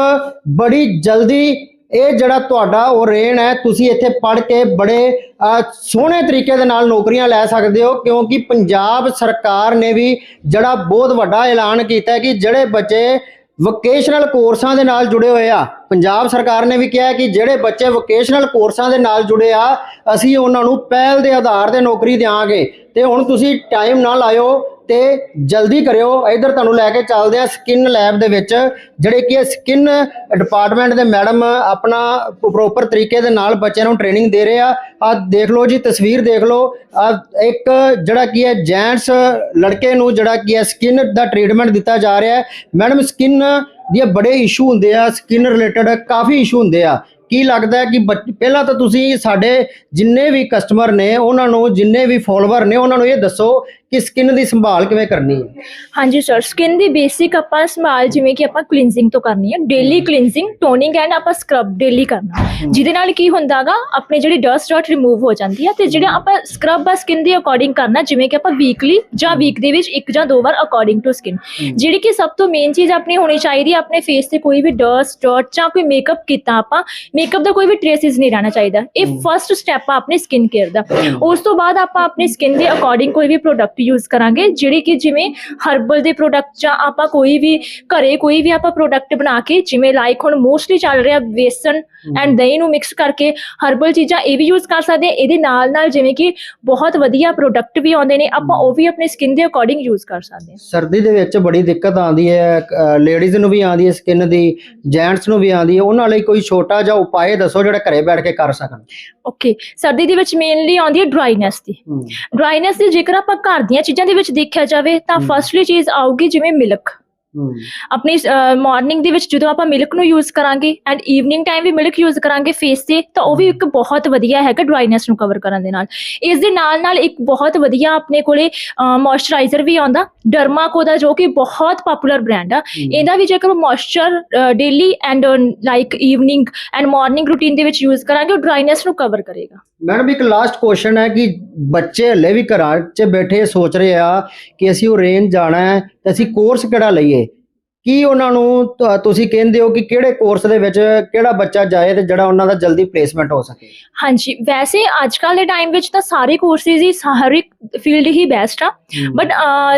ਬੜੀ ਜਲਦੀ ਇਹ ਜਿਹੜਾ ਤੁਹਾਡਾ ਉਹ ਰੇਨ ਹੈ, ਤੁਸੀਂ ਇੱਥੇ ਪੜ੍ਹ ਕੇ ਬੜੇ ਸੋਹਣੇ ਤਰੀਕੇ ਦੇ ਨਾਲ ਨੌਕਰੀਆਂ ਲੈ ਸਕਦੇ ਹੋ, ਕਿਉਂਕਿ ਪੰਜਾਬ ਸਰਕਾਰ ਨੇ ਵੀ ਜਿਹੜਾ ਬਹੁਤ ਵੱਡਾ ਐਲਾਨ ਕੀਤਾ ਹੈ ਕਿ ਜਿਹੜੇ ਬੱਚੇ ਵੋਕੇਸ਼ਨਲ ਕੋਰਸਾਂ ਦੇ ਨਾਲ ਜੁੜੇ ਹੋਏ ਆ, ਪੰਜਾਬ ਸਰਕਾਰ ਨੇ ਵੀ ਕਿਹਾ ਕਿ ਜਿਹੜੇ ਬੱਚੇ ਵੋਕੇਸ਼ਨਲ ਕੋਰਸਾਂ ਦੇ ਨਾਲ ਜੁੜੇ ਆ, ਅਸੀਂ ਉਹਨਾਂ ਨੂੰ ਪਹਿਲ ਦੇ ਆਧਾਰ ਤੇ ਨੌਕਰੀ ਦੇਵਾਂਗੇ ਤੇ ਹੁਣ ਤੁਸੀਂ ਟਾਈਮ ਨਾ ਲਾਇਓ ਤੇ ਜਲਦੀ ਕਰਿਓ। ਇਧਰ ਤੁਹਾਨੂੰ ਲੈ ਕੇ ਚੱਲਦੇ ਆ ਸਕਿਨ ਲੈਬ ਦੇ ਵਿੱਚ, ਜਿਹੜੇ ਕਿ ਸਕਿਨ ਡਿਪਾਰਟਮੈਂਟ ਦੇ ਮੈਡਮ ਆਪਣਾ ਪ੍ਰੋਪਰ ਤਰੀਕੇ ਦੇ ਨਾਲ ਬੱਚਿਆਂ ਨੂੰ ਟ੍ਰੇਨਿੰਗ ਦੇ ਰਹੇ ਆ। ਆ ਦੇਖ ਲਓ ਜੀ, ਤਸਵੀਰ ਦੇਖ ਲਓ। ਆ ਇੱਕ ਜਿਹੜਾ ਕੀ ਹੈ ਜੈਂਟਸ ਲੜਕੇ ਨੂੰ ਜਿਹੜਾ ਕੀ ਹੈ ਸਕਿਨ ਦਾ ਟ੍ਰੀਟਮੈਂਟ ਦਿੱਤਾ ਜਾ ਰਿਹਾ ਹੈ। ਮੈਡਮ ਸਕਿਨ ਦੀਆਂ ਬੜੇ ਇਸ਼ੂ ਹੁੰਦੇ ਆ ਸਕਿਨ ਰਿਲੇਟਡ ਕਾਫੀ ਇਸ਼ੂ ਹੁੰਦੇ ਆ। ਕੀ ਲੱਗਦਾ ਹੈ ਕਿ ਬੱਚ- ਪਹਿਲਾਂ ਤਾਂ ਤੁਸੀਂ ਸਾਡੇ ਜਿੰਨੇ ਵੀ ਕਸਟਮਰ ਨੇ, ਉਹਨਾਂ ਨੂੰ ਜਿੰਨੇ ਵੀ ਫੋਲੋਵਰ ਨੇ, ਉਹਨਾਂ ਨੂੰ ਇਹ ਦੱਸੋ ਕਿ ਸਕਿਨ ਦੀ ਸੰਭਾਲ ਕਿਵੇਂ ਕਰਨੀ ਹੈ? ਹਾਂਜੀ ਸਰ ਸਕਿਨ ਦੀ ਬੇਸਿਕ ਆਪਾਂ ਸੰਭਾਲ ਜਿਵੇਂ ਕਿ ਆਪਾਂ ਕਲੀਨਜ਼ਿੰਗ ਤੋਂ ਕਰਨੀ ਹੈ ਡੇਲੀ ਕਲੀਨਜ਼ਿੰਗ ਟੋਨਿੰਗ ਐਂਡ ਆਪਾਂ ਸਕਰਬ ਡੇਲੀ ਕਰਨਾ। ਜਿਹਦੇ ਨਾਲ ਕੀ ਹੁੰਦਾਗਾ ਆਪਣੇ ਜਿਹੜੀ ਡਸਟ ਡਾਟ ਰਿਮੂਵ ਹੋ ਜਾਂਦੀ ਹੈ ਤੇ ਜਿਹੜਾ ਆਪਾਂ ਸਕਰਬ ਆ ਸਕਿਨ ਦੇ ਅਕੋਰਡਿੰਗ ਕਰਨਾ ਜਿਵੇਂ ਕਿ ਆਪਾਂ ਵੀਕਲੀ ਜਾਂ ਵੀਕ ਦੇ ਵਿੱਚ ਇੱਕ ਜਾਂ ਦੋ ਵਾਰ ਅਕੋਰਡਿੰਗ ਟੂ ਸਕਿਨ ਜਿਹੜੀ ਕਿ ਸਭ ਤੋਂ ਮੇਨ ਚੀਜ਼ ਆਪਣੀ ਹੋਣੀ ਚਾਹੀਦੀ ਹੈ ਆਪਣੇ ਫੇਸ ਤੇ ਕੋਈ ਵੀ ਡਸਟ ਡਾਟ ਜਾਂ ਕੋਈ ਮੇਕਅਪ ਕੀਤਾ ਆਪਾਂ ਮੇਕਅਪ ਦਾ ਕੋਈ ਵੀ ਟ੍ਰੇਸਿਸ ਨਹੀਂ ਰਹਿਣਾ ਚਾਹੀਦਾ। ਇਹ ਫਰਸਟ ਸਟੈਪ ਆ ਆਪਣੀ ਸਕਿਨ ਕੇਅਰ ਦਾ। ਉਸ ਤੋਂ ਬਾਅਦ ਆਪਾਂ ਆਪਣੀ ਸਕਿਨ ਦੇ ਅਕੋਰਡਿੰਗ ਕੋਈ ਵੀ ਪ੍ਰੋਡਕਟ ਯੂਜ਼ ਕਰਾਂਗੇ ਜਿਹੜੇ ਕਿ ਜਿਵੇਂ ਹਰਬਲ ਦੇ ਪ੍ਰੋਡਕਟ ਜਾਂ ਆਪਾਂ ਕੋਈ ਵੀ ਘਰੇ ਕੋਈ ਵੀ ਆਪਾਂ ਪ੍ਰੋਡਕਟ ਬਣਾ ਕੇ ਜਿਵੇਂ ਲਾਈਕ ਹੁਣ ਮੋਸਟਲੀ ਚੱਲ ਰਿਹਾ ਵੇਸਨ ਐਂਡ ਦਹੀਂ ਨੂੰ ਮਿਕਸ ਕਰਕੇ ਹਰਬਲ ਚੀਜ਼ਾਂ ਇਹ ਵੀ ਯੂਜ਼ ਕਰ ਸਕਦੇ ਹਾਂ। ਇਹਦੇ ਨਾਲ ਨਾਲ ਜਿਵੇਂ ਕਿ ਬਹੁਤ ਵਧੀਆ ਪ੍ਰੋਡਕਟ ਵੀ ਆਉਂਦੇ ਨੇ ਆਪਾਂ ਉਹ ਵੀ ਆਪਣੀ ਸਕਿਨ ਦੇ ਅਕੋਰਡਿੰਗ ਯੂਜ਼ ਕਰ ਸਕਦੇ ਹਾਂ। ਸਰਦੀ ਦੇ ਵਿੱਚ ਬੜੀ ਦਿੱਕਤ ਆਉਂਦੀ ਹੈ ਲੇਡੀਜ਼ ਨੂੰ ਵੀ ਆਉਂਦੀ ਹੈ ਸਕਿਨ ਦੀ ਜੈਂਟਸ ਨੂੰ ਵੀ ਆਉਂਦੀ ਹੈ। ਉਹਨਾਂ ਲਈ ਕੋਈ ਛੋਟਾ ਜਿਹਾ ਉਪਾਅ ਦੱਸੋ ਜਿਹੜਾ ਘਰੇ ਬੈਠ ਕੇ ਕਰ ਸਕਣ। ਓਕੇ ਸਰਦੀ ਦੇ ਵਿੱਚ ਮੇਨਲੀ ਆਉਂਦੀ ਹੈ ਡਰਾਈਨੈਸ ਦੀ। ਡਰਾਈਨੈਸ ਦੀ ਜੇਕਰ ਆਪਾਂ ਘਰ ਦੀਆਂ ਚੀਜ਼ਾਂ ਦੇ ਵਿੱਚ ਦੇਖਿਆ ਜਾਵੇ ਤਾਂ। ਫਸਟਲੀ ਚੀਜ਼ ਆਊਗੀ ਜਿਵੇਂ ਮਿਲਕ ਆਪਣੀ ਮਾਰਨਿੰਗ ਦੇ ਵਿੱਚ ਜਦੋਂ ਆਪਾਂ ਮਿਲਕ ਨੂੰ ਯੂਜ਼ ਕਰਾਂਗੇ ਐਂਡ ਈਵਨਿੰਗ ਟਾਈਮ ਵੀ ਮਿਲਕ ਯੂਜ਼ ਕਰਾਂਗੇ ਫੇਸ ਤੇ ਤਾਂ ਉਹ ਵੀ ਇੱਕ ਬਹੁਤ ਵਧੀਆ ਹੈਗਾ ਡਰਾਈਨੈਸ ਨੂੰ ਕਵਰ ਕਰਨ ਦੇ ਨਾਲ। ਇਸ ਦੇ ਨਾਲ ਨਾਲ ਇੱਕ ਬਹੁਤ ਵਧੀਆ ਆਪਣੇ ਕੋਲੇ ਮੋਇਸਚਰਾਈਜ਼ਰ ਵੀ ਆਉਂਦਾ ਡਰਮਾਕੋ ਦਾ ਜੋ ਕਿ ਬਹੁਤ ਪਪੂਲਰ ਬ੍ਰਾਂਡ ਆ। ਇਹਦਾ ਵੀ ਜੇਕਰ moisture daily and like evening and morning routine ਦੇ ਵਿੱਚ ਯੂਜ਼ ਕਰਾਂਗੇ ਉਹ ਡਰਾਈਨੈਸ ਨੂੰ ਕਵਰ ਕਰੇਗਾ। ਮੈਡਮ ਇੱਕ ਲਾਸਟ ਕੁਐਸਚਨ ਹੈ ਕਿ ਬੱਚੇ ਹਲੇ ਵੀ ਘਰਾਂ 'ਚ ਬੈਠੇ ਸੋਚ ਰਹੇ ਆ ਕਿ ਅਸੀਂ ਉਹ ਰੇਂਜ ਜਾਣਾ ਹੈ ਤੇ ਅਸੀਂ ਕੋਰਸ ਕਿਹੜਾ ਲਈਏ? ਕੀ ਉਹਨਾਂ ਨੂੰ ਤੁਸੀਂ ਕਹਿੰਦੇ ਹੋ ਕਿ ਕਿਹੜੇ ਕੋਰਸ ਦੇ ਵਿੱਚ ਕਿਹੜਾ ਬੱਚਾ ਜਾਏ ਤੇ ਜਿਹੜਾ ਉਹਨਾਂ ਦਾ ਜਲਦੀ ਪਲੇਸਮੈਂਟ ਹੋ ਸਕੇ? ਹਾਂਜੀ, ਵੈਸੇ ਅੱਜ ਕੱਲ ਦੇ ਟਾਈਮ ਵਿੱਚ ਤਾਂ ਸਾਰੇ ਕੋਰਸਿਸ ਹੀ ਹਰ ਇੱਕ ਫੀਲਡ ਹੀ ਬੈਸਟ ਆ। ਬਟ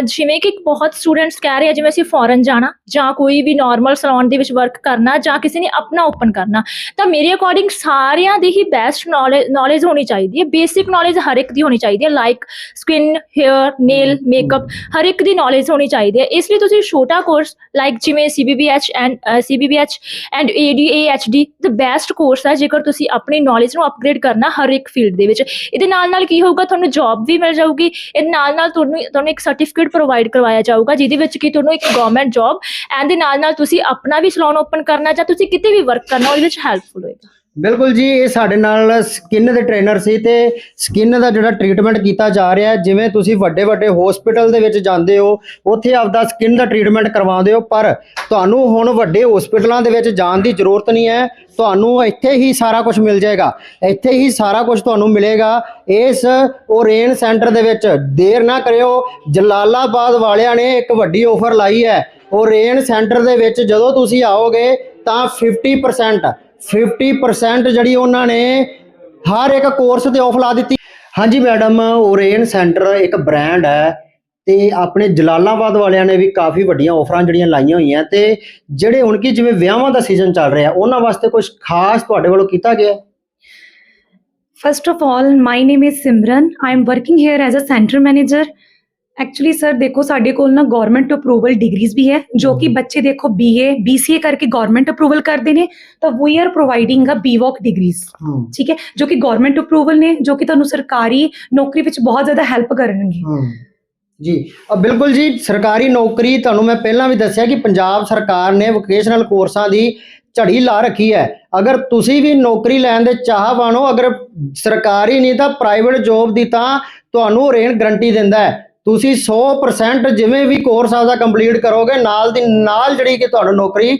ਜਿਵੇਂ ਕਿ ਬਹੁਤ ਸਟੂਡੈਂਟਸ ਕਹਿ ਰਹੇ ਆ ਜਿਵੇਂ ਅਸੀਂ ਫੋਰਨ ਜਾਣਾ ਜਾਂ ਕੋਈ ਵੀ ਨਾਰਮਲ ਸਲੂਨ ਦੇ ਵਿੱਚ ਵਰਕ ਕਰਨਾ ਜਾਂ ਕਿਸੇ ਨੇ ਆਪਣਾ ਓਪਨ ਕਰਨਾ ਤਾਂ ਮੇਰੇ ਅਕੋਰਡਿੰਗ ਸਾਰਿਆਂ ਦੀ ਹੀ ਬੈਸਟ ਨੌਲੇਜ ਨੌਲੇਜ ਹੋਣੀ ਚਾਹੀਦੀ ਹੈ। ਬੇਸਿਕ ਨੌਲੇਜ ਹਰ ਇੱਕ ਦੀ ਹੋਣੀ ਚਾਹੀਦੀ ਹੈ। Like skin hair nail makeup ਹਰ ਇੱਕ ਦੀ ਨੌਲੇਜ ਹੋਣੀ ਚਾਹੀਦੀ ਹੈ। ਇਸ ਲਈ ਤੁਸੀਂ ਛੋਟਾ ਕੋਰਸ ਲਾਈਕ ਜਿਵੇਂ CBBH and CBBH and ADAHD the best course ਹੈ। ਜੇਕਰ ਤੁਸੀਂ ਆਪਣੀ ਨੌਲੇਜ ਨੂੰ ਅਪਗ੍ਰੇਡ ਕਰਨਾ ਹਰ ਇੱਕ ਫੀਲਡ ਦੇ ਵਿੱਚ। ਇਹਦੇ ਨਾਲ ਨਾਲ ਕੀ ਹੋਊਗਾ? ਤੁਹਾਨੂੰ ਜੌਬ ਵੀ ਮਿਲ ਜਾਊਗੀ। ਇਹਦੇ ਨਾਲ ਨਾਲ ਤੁਹਾਨੂੰ ਤੁਹਾਨੂੰ ਇੱਕ ਸਰਟੀਫਿਕੇਟ ਪ੍ਰੋਵਾਈਡ ਕਰਵਾਇਆ ਜਾਊਗਾ, ਜਿਹਦੇ ਵਿੱਚ ਕਿ ਤੁਹਾਨੂੰ ਇੱਕ ਗਵਰਨਮੈਂਟ ਜੌਬ ਐਂਡ ਦੇ ਨਾਲ ਨਾਲ ਤੁਸੀਂ ਆਪਣਾ ਵੀ ਸਲੂਨ ਓਪਨ ਕਰਨਾ ਜਾਂ ਤੁਸੀਂ ਕਿਤੇ ਵੀ ਵਰਕ ਕਰਨਾ, ਉਹਦੇ ਵਿੱਚ ਹੈਲਪਫੁਲ ਹੋਏਗਾ। ਬਿਲਕੁਲ ਜੀ, ਇਹ ਸਾਡੇ ਨਾਲ ਸਕਿਨ ਦੇ ਟ੍ਰੇਨਰ ਸੀ ਤੇ ਸਕਿਨ ਦਾ ਜਿਹੜਾ ਟ੍ਰੀਟਮੈਂਟ ਕੀਤਾ ਜਾ ਰਿਹਾ ਹੈ, ਜਿਵੇਂ ਤੁਸੀਂ ਵੱਡੇ ਵੱਡੇ ਹਸਪੀਟਲ ਦੇ ਵਿੱਚ ਜਾਂਦੇ ਹੋ, ਉੱਥੇ ਆਪਦਾ ਸਕਿਨ ਦਾ ਟ੍ਰੀਟਮੈਂਟ ਕਰਵਾਉਂਦੇ ਹੋ, ਪਰ ਤੁਹਾਨੂੰ ਹੁਣ ਵੱਡੇ ਹਸਪੀਟਲਾਂ ਦੇ ਵਿੱਚ ਜਾਣ ਦੀ ਜ਼ਰੂਰਤ ਨਹੀਂ ਹੈ, ਤੁਹਾਨੂੰ ਇੱਥੇ ਹੀ ਸਾਰਾ ਕੁਝ ਮਿਲ ਜਾਏਗਾ। ਇੱਥੇ ਹੀ ਸਾਰਾ ਕੁਝ ਤੁਹਾਨੂੰ ਮਿਲੇਗਾ, ਇਸ ਓਰੇਨ ਸੈਂਟਰ ਦੇ ਵਿੱਚ। ਦੇਰ ਨਾ ਕਰਿਓ, ਜਲਾਲਾਬਾਦ ਵਾਲਿਆਂ ਨੇ ਇੱਕ ਵੱਡੀ ਆਫਰ ਲਾਈ ਹੈ। ਓਰੇਨ ਸੈਂਟਰ ਦੇ ਵਿੱਚ ਜਦੋਂ ਤੁਸੀਂ ਆਓਗੇ, ਤਾਂ 50% 50% ਜਿਹੜੀ ਉਹਨਾਂ ਨੇ ਹਰ ਇੱਕ ਕੋਰਸ ਤੇ ਆਫ ਲਾ ਦਿੱਤੀ। ਹਾਂਜੀ ਮੈਡਮ ਓਰੇਨ ਸੈਂਟਰ ਇੱਕ ਬ੍ਰਾਂਡ ਹੈ ਤੇ ਆਪਣੇ ਜਲਾਲਾਬਾਦ ਵਾਲਿਆਂ ਨੇ ਵੀ ਕਾਫੀ ਵੱਡੀਆਂ ਆਫਰਾਂ ਜਿਹੜੀਆਂ ਲਾਈਆਂ ਹੋਈਆਂ ਤੇ ਜਿਹੜੇ ਹੁਣ ਕੀ ਜਿਵੇਂ ਵਿਆਹਾਂ ਦਾ ਸੀਜ਼ਨ ਚੱਲ ਰਿਹਾ ਉਹਨਾਂ ਵਾਸਤੇ ਕੁਝ ਖਾਸ ਤੁਹਾਡੇ ਵੱਲੋਂ ਕੀਤਾ ਗਿਆ? First of all, my name is Simran. I am working here as a center manager. Actually sir ਦੇਖੋ ਸਾਡੇ ਕੋਲ ਨਾ ਗਵਰਨਮੈਂਟ ਅਪਰੂਵਲ ਡਿਗਰੀਜ਼ ਵੀ ਹੈ ਜੋ ਕਿ ਬੱਚੇ ਦੇਖੋ ਬੀਏ ਬੀਸੀਏ ਕਰਕੇ ਗਵਰਨਮੈਂਟ ਅਪਰੂਵਲ ਕਰਦੇ ਨੇ ਤਾਂ we are providing uh B Voc degrees ਠੀਕ ਹੈ? ਜੋ ਕਿ ਗਵਰਨਮੈਂਟ ਅਪਰੂਵਲ ਨੇ ਜੋ ਕਿ ਤੁਹਾਨੂੰ ਸਰਕਾਰੀ ਨੌਕਰੀ ਵਿੱਚ ਬਹੁਤ ਜ਼ਿਆਦਾ ਹੈਲਪ ਕਰਨਗੇ। ਜੀ ਬਿਲਕੁਲ ਜੀ ਸਰਕਾਰੀ ਨੌਕਰੀ ਤੁਹਾਨੂੰ ਮੈਂ ਪਹਿਲਾਂ ਵੀ ਦੱਸਿਆ ਕਿ ਪੰਜਾਬ ਸਰਕਾਰ ਨੇ ਵੋਕੇਸ਼ਨਲ ਕੋਰਸਾਂ ਦੀ ਝੜੀ ਲਾ ਰੱਖੀ ਹੈ। ਅਗਰ ਤੁਸੀਂ ਵੀ ਨੌਕਰੀ ਲੈਣ ਦੇ ਚਾਹਵਾਨ ਹੋ ਅਗਰ ਸਰਕਾਰੀ ਨਹੀਂ ਤਾਂ ਪ੍ਰਾਈਵੇਟ ਜੋਬ ਦੀ ਤਾਂ ਤੁਹਾਨੂੰ ਰੇਨ ਗਰੰਟੀ ਦਿੰਦਾ ਹੈ। ਤੁਸੀਂ 100% ਜਿਵੇਂ ਵੀ ਕੋਰਸ ਆਪਦਾ ਕੰਪਲੀਟ ਕਰੋਗੇ, ਨਾਲ ਦੀ ਨਾਲ ਜਿਹੜੀ ਕਿ ਤੁਹਾਨੂੰ ਨੌਕਰੀ